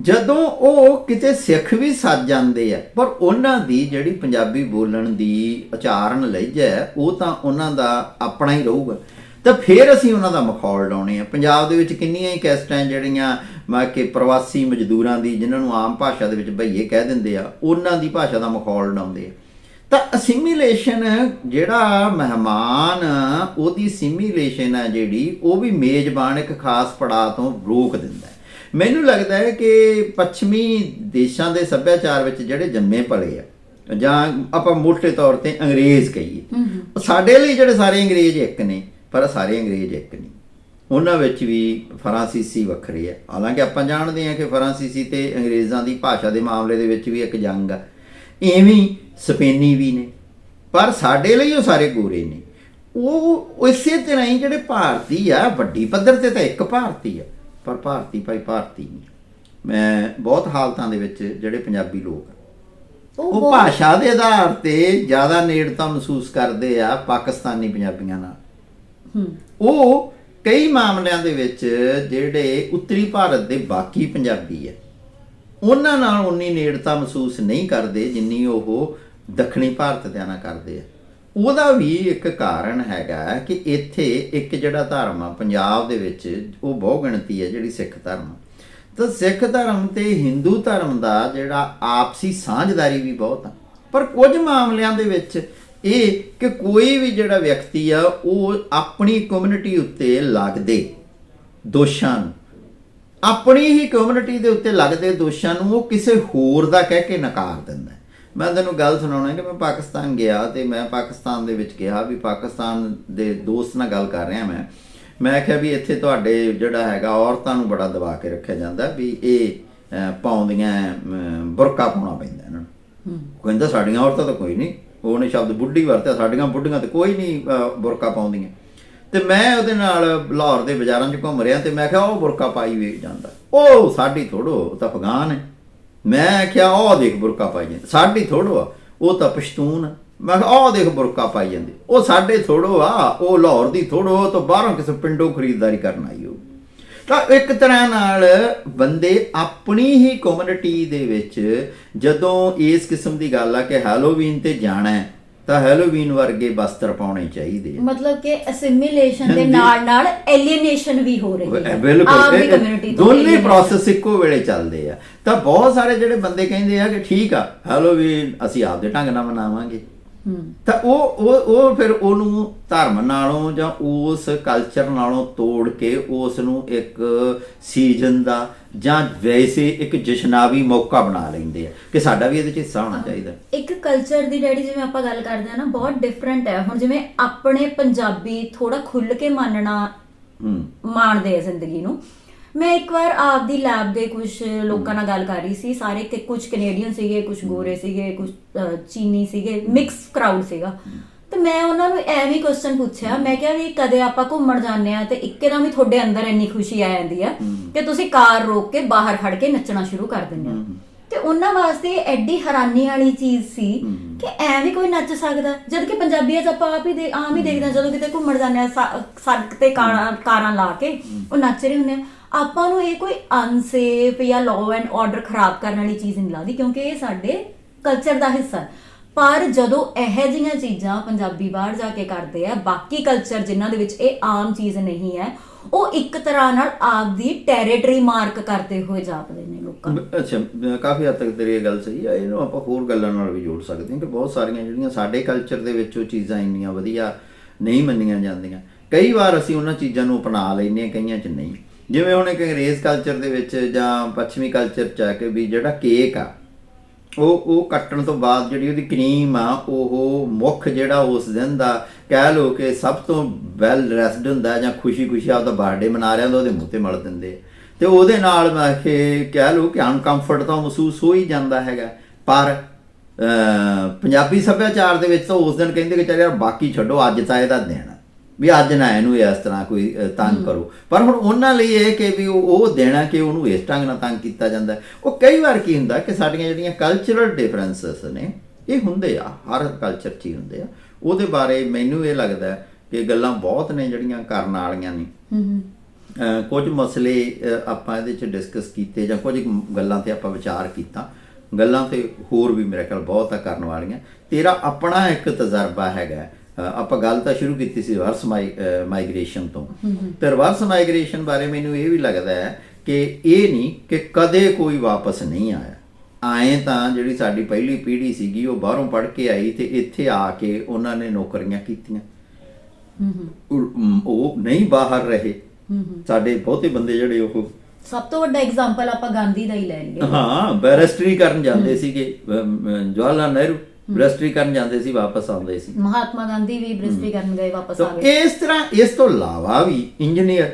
ਜਦੋਂ ਉਹ ਕਿਤੇ ਸਿੱਖ ਵੀ ਸੱਜ ਜਾਂਦੇ ਆ ਪਰ ਉਹਨਾਂ ਦੀ ਜਿਹੜੀ ਪੰਜਾਬੀ ਬੋਲਣ ਦੀ ਉਚਾਰਨ ਲਹਿਜਾ ਹੈ ਉਹ ਤਾਂ ਉਹਨਾਂ ਦਾ ਆਪਣਾ ਹੀ ਰਹੂਗਾ। ਤਾਂ ਫਿਰ ਅਸੀਂ ਉਹਨਾਂ ਦਾ ਮਖੌਲ ਡਾਉਣੇ ਆ। ਪੰਜਾਬ ਦੇ ਵਿੱਚ ਕਿੰਨੀਆਂ ਹੀ ਕੈਸਟਾਂ ਜਿਹੜੀਆਂ ਮੈਂ ਕਿ ਪ੍ਰਵਾਸੀ ਮਜ਼ਦੂਰਾਂ ਦੀ ਜਿਨ੍ਹਾਂ ਨੂੰ ਆਮ ਭਾਸ਼ਾ ਦੇ ਵਿੱਚ ਭਈਏ ਕਹਿ ਦਿੰਦੇ ਆ ਉਹਨਾਂ ਦੀ ਭਾਸ਼ਾ ਦਾ ਮਖੌਲ ਡਾਉਂਦੇ ਆ। ਤਾਂ ਅਸਿਮੀਲੇਸ਼ਨ ਜਿਹੜਾ ਮਹਿਮਾਨ ਉਹਦੀ ਸਿਮੀਲੇਸ਼ਨ ਹੈ ਜਿਹੜੀ ਉਹ ਵੀ ਮੇਜ਼ਬਾਨ ਇੱਕ ਖਾਸ ਪੜਾਅ ਤੋਂ ਰੋਕ ਦਿੰਦਾ ਹੈ। ਮੈਨੂੰ ਲੱਗਦਾ ਹੈ ਕਿ ਪੱਛਮੀ ਦੇਸ਼ਾਂ ਦੇ ਸੱਭਿਆਚਾਰ ਵਿੱਚ ਜਿਹੜੇ ਜੰਮੇ ਪਲੇ ਆ ਜਾਂ ਆਪਾਂ ਮੋٹے ਤੌਰ ਤੇ ਅੰਗਰੇਜ਼ ਕਹੀਏ ਸਾਡੇ ਲਈ ਜਿਹੜੇ ਸਾਰੇ ਅੰਗਰੇਜ਼ ਇੱਕ ਨੇ ਪਰ ਸਾਰੇ ਅੰਗਰੇਜ਼ ਇੱਕ ਨਹੀਂ ਉਹਨਾਂ ਵਿੱਚ ਵੀ ਫਰਾਂਸੀਸੀ ਵੱਖਰੇ ਆ ਹਾਲਾਂਕਿ ਆਪਾਂ ਜਾਣਦੇ ਹਾਂ ਕਿ ਫਰਾਂਸੀਸੀ ਤੇ ਅੰਗਰੇਜ਼ਾਂ ਦੀ ਭਾਸ਼ਾ ਦੇ ਮਾਮਲੇ ਦੇ ਵਿੱਚ ਵੀ ਇੱਕ ਜੰਗ ਆ। ਐਵੇਂ ਹੀ ਸਪੇਨੀ ਵੀ ਨੇ। ਪਰ ਸਾਡੇ ਲਈ ਉਹ ਸਾਰੇ ਗੋਰੇ ਨੇ। ਉਹ ਇਸੇ ਤਰ੍ਹਾਂ ਹੀ ਜਿਹੜੇ ਭਾਰਤੀ ਆ ਵੱਡੀ ਪੱਧਰ ਤੇ ਤਾਂ ਇੱਕ ਭਾਰਤੀ ਆ ਪਰ ਭਾਰਤੀ ਭਾਈ ਭਾਰਤੀ ਨਹੀਂ। ਮੈਂ ਬਹੁਤ ਹਾਲਤਾਂ ਦੇ ਵਿੱਚ ਜਿਹੜੇ ਪੰਜਾਬੀ ਲੋਕ ਉਹ ਭਾਸ਼ਾ ਦੇ ਆਧਾਰ ਤੇ ਜ਼ਿਆਦਾ ਨੇੜਤਾ ਮਹਿਸੂਸ ਕਰਦੇ ਆ ਪਾਕਿਸਤਾਨੀ ਪੰਜਾਬੀਆਂ ਨਾਲ। ਹੂੰ ਉਹ ਕਈ ਮਾਮਲਿਆਂ ਦੇ ਵਿੱਚ ਜਿਹੜੇ ਉੱਤਰੀ ਭਾਰਤ ਦੇ ਬਾਕੀ ਪੰਜਾਬੀ ਹੈ ਉਹਨਾਂ ਨਾਲ ਉਨੀ ਨੇੜਤਾ ਮਹਿਸੂਸ ਨਹੀਂ ਕਰਦੇ ਜਿੰਨੀ ਉਹ ਦੱਖਣੀ ਭਾਰਤ ਦੇ ਨਾਲ ਕਰਦੇ ਆ। ਉਹਦਾ ਵੀ ਇੱਕ ਕਾਰਨ ਹੈਗਾ ਕਿ ਇੱਥੇ ਇੱਕ ਜਿਹੜਾ ਧਰਮ ਆ, ਪੰਜਾਬ ਦੇ ਵਿੱਚ ਉਹ ਬਹੁ ਗਿਣਤੀ ਹੈ ਜਿਹੜੀ ਸਿੱਖ ਧਰਮ ਤਾਂ ਸਿੱਖ ਧਰਮ ਤੇ ਹਿੰਦੂ ਧਰਮ ਦਾ ਜਿਹੜਾ ਆਪਸੀ ਸਾਂਝਦਾਰੀ ਵੀ ਬਹੁਤ ਆ। ਪਰ ਕੁਝ ਮਾਮਲਿਆਂ ਦੇ ਵਿੱਚ ਇਹ ਕਿ ਕੋਈ ਵੀ ਜਿਹੜਾ ਵਿਅਕਤੀ ਆ ਉਹ ਆਪਣੀ ਕਮਿਊਨਿਟੀ ਉੱਤੇ ਲੱਗਦੇ ਦੋਸ਼ਾਂ ਨੂੰ। ਆਪਣੀ ਹੀ ਕਮਿਊਨਿਟੀ ਦੇ ਉੱਤੇ ਲੱਗਦੇ ਦੋਸ਼ਾਂ ਨੂੰ ਉਹ ਕਿਸੇ ਹੋਰ ਦਾ ਕਹਿ ਕੇ ਨਕਾਰ ਦਿੰਦਾ। ਮੈਂ ਤੈਨੂੰ ਗੱਲ ਸੁਣਾਉਣਾ ਕਿ ਮੈਂ ਪਾਕਿਸਤਾਨ ਗਿਆ ਤੇ ਮੈਂ ਪਾਕਿਸਤਾਨ ਦੇ ਵਿੱਚ ਗਿਆ ਵੀ ਪਾਕਿਸਤਾਨ ਦੇ ਦੋਸਤ ਨਾਲ ਗੱਲ ਕਰ ਰਿਹਾ ਮੈਂ। ਮੈਂ ਕਿਹਾ ਵੀ ਇੱਥੇ ਤੁਹਾਡੇ ਜਿਹੜਾ ਹੈਗਾ ਔਰਤਾਂ ਨੂੰ ਬੜਾ ਦਬਾ ਕੇ ਰੱਖਿਆ ਜਾਂਦਾ ਵੀ ਇਹ ਪਾਉਂਦੀਆਂ ਬੁਰਕਾ ਪਾਉਣਾ ਪੈਂਦਾ ਇਹਨਾਂ ਨੂੰ। ਕਹਿੰਦਾ ਸਾਡੀਆਂ ਔਰਤਾਂ ਤਾਂ ਕੋਈ ਨਹੀਂ। ਉਹਨੇ ਸ਼ਬਦ ਬੁੱਢੀ ਵਰਤਿਆ, ਸਾਡੀਆਂ ਬੁੱਢੀਆਂ ਤੇ ਕੋਈ ਨਹੀਂ ਬੁਰਕਾ ਪਾਉਂਦੀਆਂ। ਤੇ ਮੈਂ ਉਹਦੇ ਨਾਲ ਲਾਹੌਰ ਦੇ ਬਾਜ਼ਾਰਾਂ 'ਚ ਘੁੰਮ ਰਿਹਾ ਤੇ ਮੈਂ ਕਿਹਾ, ਉਹ ਬੁਰਕਾ ਪਾਈ ਵੇਖ ਜਾਂਦਾ। ਉਹ ਸਾਡੀ ਥੋੜੋ ਉਹ ਤਾਂ ਅਫਗਾਨ ਹੈ। ਮੈਂ ਕਿਹਾ, ਉਹ ਦੇਖ ਬੁਰਕਾ ਪਾਈ ਜਾਂਦੀ। ਸਾਡੀ ਥੋੜੋ ਆ, ਉਹ ਤਾਂ ਪਸ਼ਤੂਨ ਆ। ਮੈਂ ਕਿਹਾ, ਉਹ ਦੇਖ ਬੁਰਕਾ ਪਾਈ ਜਾਂਦੀ। ਉਹ ਸਾਡੇ ਥੋੜੋ ਆ, ਉਹ ਲਾਹੌਰ ਦੀ ਥੋੜੋ ਤੋਂ ਬਾਹਰੋਂ ਕਿਸੇ ਪਿੰਡੋਂ ਖਰੀਦਦਾਰੀ ਕਰਨ ਆਈ ਉਹ। ਤਾਂ ਇੱਕ ਤਰ੍ਹਾਂ ਨਾਲ ਬੰਦੇ ਆਪਣੀ ਹੀ ਕਮਿਊਨਿਟੀ ਦੇ ਵਿੱਚ ਜਦੋਂ ਇਸ ਕਿਸਮ ਦੀ ਗੱਲ ਆ ਕਿ ਹੈਲੋਵੀਨ ਤੇ ਜਾਣਾ ਹੈ ਤਾਂ ਹੈਲੋਵੀਨ ਵਰਗੇ ਵਸਤਰ ਪਾਉਣੇ ਚਾਹੀਦੇ ਮਤਲਬ ਕਿ ਅਸਿਮੀਲੇਸ਼ਨ ਦੇ। ਨਾਲ ਨਾਲ ਐਲੀਨੇਸ਼ਨ ਵੀ ਹੋ ਰਹੀ ਹੈ। ਬਿਲਕੁਲ। ਦੋਨੇ ਪ੍ਰੋਸੈਸ ਇੱਕੋ ਵੇਲੇ ਚੱਲਦੇ ਆ। ਤਾਂ ਬਹੁਤ ਸਾਰੇ ਜਿਹੜੇ ਬੰਦੇ ਕਹਿੰਦੇ ਆ ਕਿ ਠੀਕ ਆ ਹੈਲੋਵੀਨ ਅਸੀਂ ਆਪਦੇ ਢੰਗ ਨਾਲ ਮਨਾਵਾਂਗੇ। ਤਾਂ ਉਹ ਉਹ ਉਹ ਫਿਰ ਉਹਨੂੰ ਧਰਮ ਨਾਲੋਂ ਜਾਂ ਉਸ ਕਲਚਰ ਨਾਲੋਂ ਤੋੜ ਕੇ ਉਸ ਨੂੰ ਇੱਕ ਸੀਜ਼ਨ ਦਾ ਜਾਂ ਵੈਸੇ ਇੱਕ ਜਸ਼ਨਾਵੀ ਮੌਕਾ ਬਣਾ ਲੈਂਦੇ ਆ ਕਿ ਸਾਡਾ ਵੀ ਇਹਦੇ ਚ ਹਿੱਸਾ ਹੋਣਾ ਚਾਹੀਦਾ। ਇੱਕ ਕਲਚਰ ਦੀ ਡੈਡੀ ਜਿਵੇਂ ਆਪਾਂ ਗੱਲ ਕਰਦੇ ਆ ਨਾ ਬਹੁਤ ਡਿਫਰੈਂਟ ਹੈ। ਹੁਣ ਜਿਵੇਂ ਆਪਣੇ ਪੰਜਾਬੀ ਥੋੜਾ ਖੁੱਲ ਕੇ ਮੰਨਣਾ ਮਾਣਦੇ ਆ ਜ਼ਿੰਦਗੀ ਨੂੰ ਮੈਂ ਇੱਕ ਵਾਰ ਆਪਦੀ ਲੈਬ ਦੇ ਕੁਝ ਲੋਕਾਂ ਨਾਲ ਗੱਲ ਕਰ ਰਹੀ ਸੀ। ਸਾਰੇ ਕਿ ਕੁਝ ਕੈਨੇਡੀਅਨ ਸੀਗੇ ਕੁਝ ਗੋਰੇ ਸੀਗੇ ਕੁਝ ਚੀਨੀ ਸੀਗੇ ਮਿਕਸ ਕਰਾਊਡ ਸੀਗਾ। ਤੇ ਮੈਂ ਉਹਨਾਂ ਨੂੰ ਐਵੇਂ ਕੁਐਸਚਨ ਪੁੱਛਿਆ ਮੈਂ ਕਿਹਾ ਵੀ ਕਦੇ ਆਪਾਂ ਘੁੰਮਣ ਜਾਂਦੇ ਆ ਤੇ ਇੱਕਦਮ ਹੀ ਤੁਹਾਡੇ ਅੰਦਰ ਇੰਨੀ ਖੁਸ਼ੀ ਆ ਜਾਂਦੀ ਆ ਕਿ ਤੁਸੀਂ ਕਾਰ ਰੋਕ ਕੇ ਬਾਹਰ ਖੜ ਕੇ ਨੱਚਣਾ ਸ਼ੁਰੂ ਕਰ ਦਿੰਦੇ ਹੋ। ਤੇ ਉਹਨਾਂ ਵਾਸਤੇ ਐਡੀ ਹੈਰਾਨੀ ਵਾਲੀ ਚੀਜ਼ ਸੀ ਕਿ ਐਵੇਂ ਕੋਈ ਨੱਚ ਸਕਦਾ। ਜਦ ਕਿ ਪੰਜਾਬੀਆਂ 'ਚ ਆਪਾਂ ਆਪ ਹੀ ਦੇ ਆਮ ਹੀ ਦੇਖਦੇ ਜਦੋਂ ਕਿਤੇ ਘੁੰਮਣ ਜਾਂਦੇ ਆ ਸੜਕ ਤੇ ਕਾਰਾਂ ਲਾ ਕੇ ਉਹ ਨੱਚ ਰਹੇ ਹੁੰਦੇ ਆ। ਆਪਾਂ ਨੂੰ ਇਹ ਕੋਈ ਅਨਸੇਫ ਜਾਂ ਲਾਅ ਐਂਡ ਆਰਡਰ ਖਰਾਬ ਕਰਨ ਵਾਲੀ ਚੀਜ਼ ਨਹੀਂ ਲੱਗਦੀ, ਕਿਉਂਕਿ ਇਹ ਸਾਡੇ ਕਲਚਰ ਦਾ ਹਿੱਸਾ ਹੈ। ਪਰ ਜਦੋਂ ਇਹੋ ਜਿਹੀਆਂ ਚੀਜ਼ਾਂ ਪੰਜਾਬੀ ਬਾਹਰ ਜਾ ਕੇ ਕਰਦੇ ਆ, ਬਾਕੀ ਕਲਚਰ ਜਿਨ੍ਹਾਂ ਦੇ ਵਿੱਚ ਇਹ ਆਮ ਚੀਜ਼ ਨਹੀਂ ਹੈ, ਉਹ ਇੱਕ ਤਰ੍ਹਾਂ ਨਾਲ ਆਪਦੀ ਟੈਰੀਟਰੀ ਮਾਰਕ ਕਰਦੇ ਹੋਏ ਜਾਪਦੇ ਨੇ ਲੋਕਾਂ ਨੂੰ। ਅੱਛਾ ਕਾਫੀ ਹੱਦ ਤੱਕ ਤੇਰੀ ਇਹ ਗੱਲ ਸਹੀ ਹੈ ਇਹਨੂੰ ਆਪਾਂ ਹੋਰ ਗੱਲਾਂ ਨਾਲ ਵੀ ਜੋੜ ਸਕਦੇ ਹਾਂ ਕਿ ਬਹੁਤ ਸਾਰੀਆਂ ਜਿਹੜੀਆਂ ਸਾਡੇ ਕਲਚਰ ਦੇ ਵਿੱਚ ਉਹ ਚੀਜ਼ਾਂ ਇੰਨੀਆਂ ਵਧੀਆ ਨਹੀਂ ਮੰਨੀਆਂ ਜਾਂਦੀਆਂ। ਕਈ ਵਾਰ ਅਸੀਂ ਉਹਨਾਂ ਚੀਜ਼ਾਂ ਨੂੰ ਅਪਣਾ ਲੈਂਦੇ ਹਾਂ, ਕਈਆਂ 'ਚ ਨਹੀਂ। ਜਿਵੇਂ ਹੁਣ ਇੱਕ ਅੰਗਰੇਜ਼ ਕਲਚਰ ਦੇ ਵਿੱਚ ਜਾਂ ਪੱਛਮੀ ਕਲਚਰ 'ਚ ਆ ਕੇ ਵੀ ਜਿਹੜਾ ਕੇਕ ਆ, ਉਹ ਉਹ ਕੱਟਣ ਤੋਂ ਬਾਅਦ ਜਿਹੜੀ ਉਹਦੀ ਕਰੀਮ ਆ, ਉਹ ਮੁੱਖ ਜਿਹੜਾ ਉਸ ਦਿਨ ਦਾ ਕਹਿ ਲੋ ਕਿ ਸਭ ਤੋਂ ਵੈਲ ਰੈਸਡ ਹੁੰਦਾ ਜਾਂ ਖੁਸ਼ੀ-ਖੁਸ਼ੀ ਆਪਦਾ ਬਰਥਡੇ ਮਨਾ ਰਿਹਾ ਹੁੰਦਾ, ਉਹਦੇ ਮੂੰਹ ਤੇ ਮਲ ਦਿੰਦੇ ਆ। ਤੇ ਉਹਦੇ ਨਾਲ ਮੈਂ ਕਿ ਕਹਿ ਲੋ ਕਿ ਅਨਕੰਫਰਟ ਤਾਂ ਮਹਿਸੂਸ ਹੋ ਹੀ ਜਾਂਦਾ ਹੈਗਾ ਪਰ ਪੰਜਾਬੀ ਸੱਭਿਆਚਾਰ ਦੇ ਵਿੱਚ ਤਾਂ ਉਸ ਦਿਨ ਕਹਿੰਦੇ ਕਿ ਚੱਲ ਯਾਰ ਬਾਕੀ ਛੱਡੋ, ਅੱਜ ਤਾਂ ਇਹਦਾ ਦਿਨ ਆ ਵੀ ਅੱਜ ਨਾ ਇਹਨੂੰ ਇਸ ਤਰ੍ਹਾਂ ਕੋਈ ਤੰਗ ਕਰੋ। ਪਰ ਹੁਣ ਉਹਨਾਂ ਲਈ ਇਹ ਕਿ ਵੀ ਉਹ ਦੇਣਾ ਕਿ ਉਹਨੂੰ ਇਸ ਢੰਗ ਨਾਲ ਤੰਗ ਕੀਤਾ ਜਾਂਦਾ। ਉਹ ਕਈ ਵਾਰ ਕੀ ਹੁੰਦਾ ਕਿ ਸਾਡੀਆਂ ਜਿਹੜੀਆਂ ਕਲਚਰਲ ਡਿਫਰੈਂਸਸ ਨੇ ਇਹ ਹੁੰਦੇ ਆ ਹਰ ਕਲਚਰ 'ਚ ਹੀ ਹੁੰਦੇ ਆ। ਉਹਦੇ ਬਾਰੇ ਮੈਨੂੰ ਇਹ ਲੱਗਦਾ ਕਿ ਗੱਲਾਂ ਬਹੁਤ ਨੇ ਜਿਹੜੀਆਂ ਕਰਨ ਵਾਲੀਆਂ ਨੇ। ਹੂੰ ਕੁਝ ਮਸਲੇ ਆਪਾਂ ਇਹਦੇ ਚ ਡਿਸਕਸ ਕੀਤੇ ਜਾਂ ਕੁਝ ਗੱਲਾਂ ਤੇ ਆਪਾਂ ਵਿਚਾਰ ਕੀਤਾ। ਗੱਲਾਂ ਤੇ ਹੋਰ ਵੀ ਮੇਰੇ ਖਿਆਲ ਬਹੁਤ ਆ ਕਰਨ ਵਾਲੀਆਂ। ਤੇਰਾ ਆਪਣਾ ਇੱਕ ਤਜਰਬਾ ਹੈਗਾ ਆਪਾਂ ਗੱਲ ਤਾਂ ਸ਼ੁਰੂ ਕੀਤੀ ਸੀ ਰਿਵਰਸ ਮਾਈਗ੍ਰੇਸ਼ਨ ਤੋਂ। ਤੇ ਰਿਵਰਸ ਮਾਈਗ੍ਰੇਸ਼ਨ ਬਾਰੇ ਮੈਨੂੰ ਇਹ ਵੀ ਲੱਗਦਾ ਹੈ ਕਿ ਇਹ ਨਹੀਂ ਕਿ ਕਦੇ ਕੋਈ ਵਾਪਸ ਨਹੀਂ ਆਇਆ। ਆਏ ਤਾਂ ਜਿਹੜੀ ਸਾਡੀ ਪਹਿਲੀ ਪੀੜ੍ਹੀ ਸੀਗੀ ਉਹ ਬਾਹਰੋਂ ਪੜ੍ਹ ਕੇ ਆਈ ਤੇ ਇੱਥੇ ਆ ਕੇ ਉਹਨਾਂ ਨੇ ਨੌਕਰੀਆਂ ਕੀਤੀਆਂ। ਉਹ ਨਹੀਂ ਬਾਹਰ ਰਹੇ। ਸਾਡੇ ਬਹੁਤੇ ਬੰਦੇ ਜਿਹੜੇ ਉਹ ਸਭ ਤੋਂ ਵੱਡਾ ਐਗਜ਼ਾਮਪਲ ਆਪਾਂ ਗਾਂਧੀ ਦਾ ਹੀ ਲੈ ਲਈਏ ਹਾਂ ਬੈਰਿਸਟਰੀ ਕਰਨ ਜਾਂਦੇ ਸੀਗੇ ਜਵਾਹਰ ਲਾਲ ਨਹਿਰੂ। ਬੈਰਿਸਟਰੀ ਕਰਨ ਜਾਂਦੇ ਸੀ ਵਾਪਸ ਆਉਂਦੇ ਸੀ। ਮਹਾਤਮਾ ਗਾਂਧੀ ਵੀ ਬ੍ਰਿਸਟੀ ਕਰਨ ਗਏ ਵਾਪਸ ਆ ਗਏ। ਇਸ ਤਰ੍ਹਾਂ ਇਸ ਤੋਂ ਇਲਾਵਾ ਵੀ ਇੰਜੀਨੀਅਰ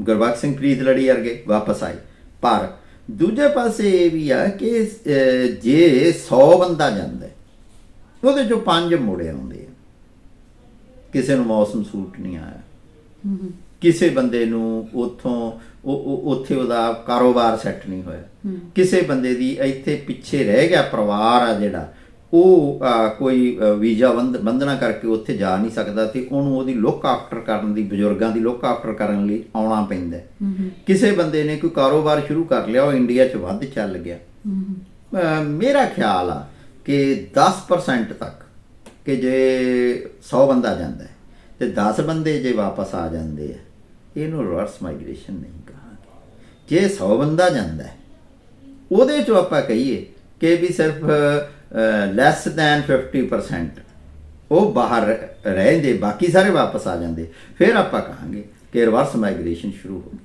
ਗੁਰਬਖਸ਼ ਸਿੰਘ ਪ੍ਰੀਤ ਲੜੀ ਵਰਗੇ ਵਾਪਸ ਆਏ। ਪਰ ਦੂਜੇ ਪਾਸੇ ਇਹ ਵੀ ਆ ਕਿ ਜੇ 100 ਬੰਦਾ ਜਾਂਦਾ ਉਹਦੇ ਚੋਂ ਪੰਜ ਮੁੜੇ ਆਉਂਦੇ ਆ। ਕਿਸੇ ਨੂੰ ਮੌਸਮ ਸੂਟ ਨਹੀਂ ਆਇਆ। ਕਿਸੇ ਬੰਦੇ ਨੂੰ ਉਥੋਂ ਉੱਥੇ ਉਹਦਾ ਕਾਰੋਬਾਰ ਸੈੱਟ ਨਹੀਂ ਹੋਇਆ। ਕਿਸੇ ਬੰਦੇ ਦੀ ਇੱਥੇ ਪਿੱਛੇ ਰਹਿ ਗਿਆ ਪਰਿਵਾਰ ਆ ਜਿਹੜਾ ਉਹ ਕੋਈ ਵੀਜ਼ਾ ਬੰਦਨਾ ਕਰਕੇ ਉੱਥੇ ਜਾ ਨਹੀਂ ਸਕਦਾ ਤੇ ਉਹਨੂੰ ਉਹਦੀ ਲੁੱਕ ਆਫਟਰ ਕਰਨ ਦੀ ਬਜ਼ੁਰਗਾਂ ਦੀ ਲੁੱਕ ਆਫਟਰ ਕਰਨ ਲਈ ਆਉਣਾ ਪੈਂਦਾ ਕਿਸੇ ਬੰਦੇ ਨੇ ਕੋਈ ਕਾਰੋਬਾਰ ਸ਼ੁਰੂ ਕਰ ਲਿਆ ਉਹ ਇੰਡੀਆ 'ਚ ਵੱਧ ਚੱਲ ਗਿਆ। ਮੇਰਾ ਖਿਆਲ ਆ ਕਿ 10% ਤੱਕ ਕਿ ਜੇ 100 ਬੰਦਾ ਜਾਂਦਾ ਹੈ ਤੇ 10 ਬੰਦੇ ਜੇ ਵਾਪਸ ਆ ਜਾਂਦੇ ਆ ਇਹਨੂੰ ਰਿਵਰਸ ਮਾਈਗ੍ਰੇਸ਼ਨ ਨਹੀਂ ਕਹਾਂਗੇ। ਜੇ 100 ਬੰਦਾ ਜਾਂਦਾ ਹੈ ਉਹਦੇ ਚੋਂ ਆਪਾਂ ਕਹੀਏ ਕਿ ਵੀ ਸਿਰਫ ਲੈਸ ਦੈਨ 50% ਉਹ ਬਾਹਰ ਰਹਿੰਦੇ ਬਾਕੀ ਸਾਰੇ ਵਾਪਸ ਆ ਜਾਂਦੇ। ਫਿਰ ਆਪਾਂ ਕਹਾਂਗੇ ਕਿ ਰਿਵਰਸ ਮਾਈਗ੍ਰੇਸ਼ਨ ਸ਼ੁਰੂ ਹੋ ਗਈ।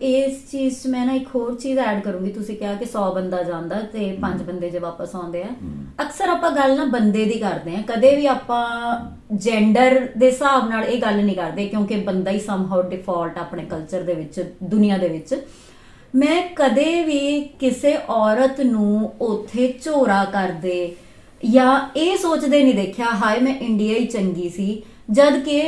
ਇਸ ਚੀਜ਼ 'ਚ ਮੈਂ ਨਾ ਇੱਕ ਹੋਰ ਚੀਜ਼ ਐਡ ਕਰੂੰਗੀ। ਤੁਸੀਂ ਕਿਹਾ ਕਿ 100 ਬੰਦਾ ਜਾਂਦਾ ਤੇ 5 ਬੰਦੇ ਜੇ ਵਾਪਸ ਆਉਂਦੇ ਆ। ਅਕਸਰ ਆਪਾਂ ਗੱਲ ਨਾ ਬੰਦੇ ਦੀ ਕਰਦੇ ਆ। ਕਦੇ ਵੀ ਆਪਾਂ ਜੈਂਡਰ ਦੇ ਹਿਸਾਬ ਨਾਲ ਇਹ ਗੱਲ ਨਹੀਂ ਕਰਦੇ ਕਿਉਂਕਿ ਬੰਦਾ ਹੀ ਸਮਹਾਉ ਡਿਫਾਲਟ ਆਪਣੇ ਕਲਚਰ ਦੇ ਵਿੱਚ ਦੁਨੀਆ ਦੇ ਵਿੱਚ। ਮੈਂ ਕਦੇ ਵੀ ਕਿਸੇ ਔਰਤ ਨੂੰ ਉੱਥੇ ਝੋਰਾ ਕਰਦੇ ਜਾਂ ਇਹ ਸੋਚਦੇ ਨਹੀਂ ਦੇਖਿਆ, ਹਾਏ ਮੈਂ ਇੰਡੀਆ ਹੀ ਚੰਗੀ ਸੀ, ਜਦ ਕਿ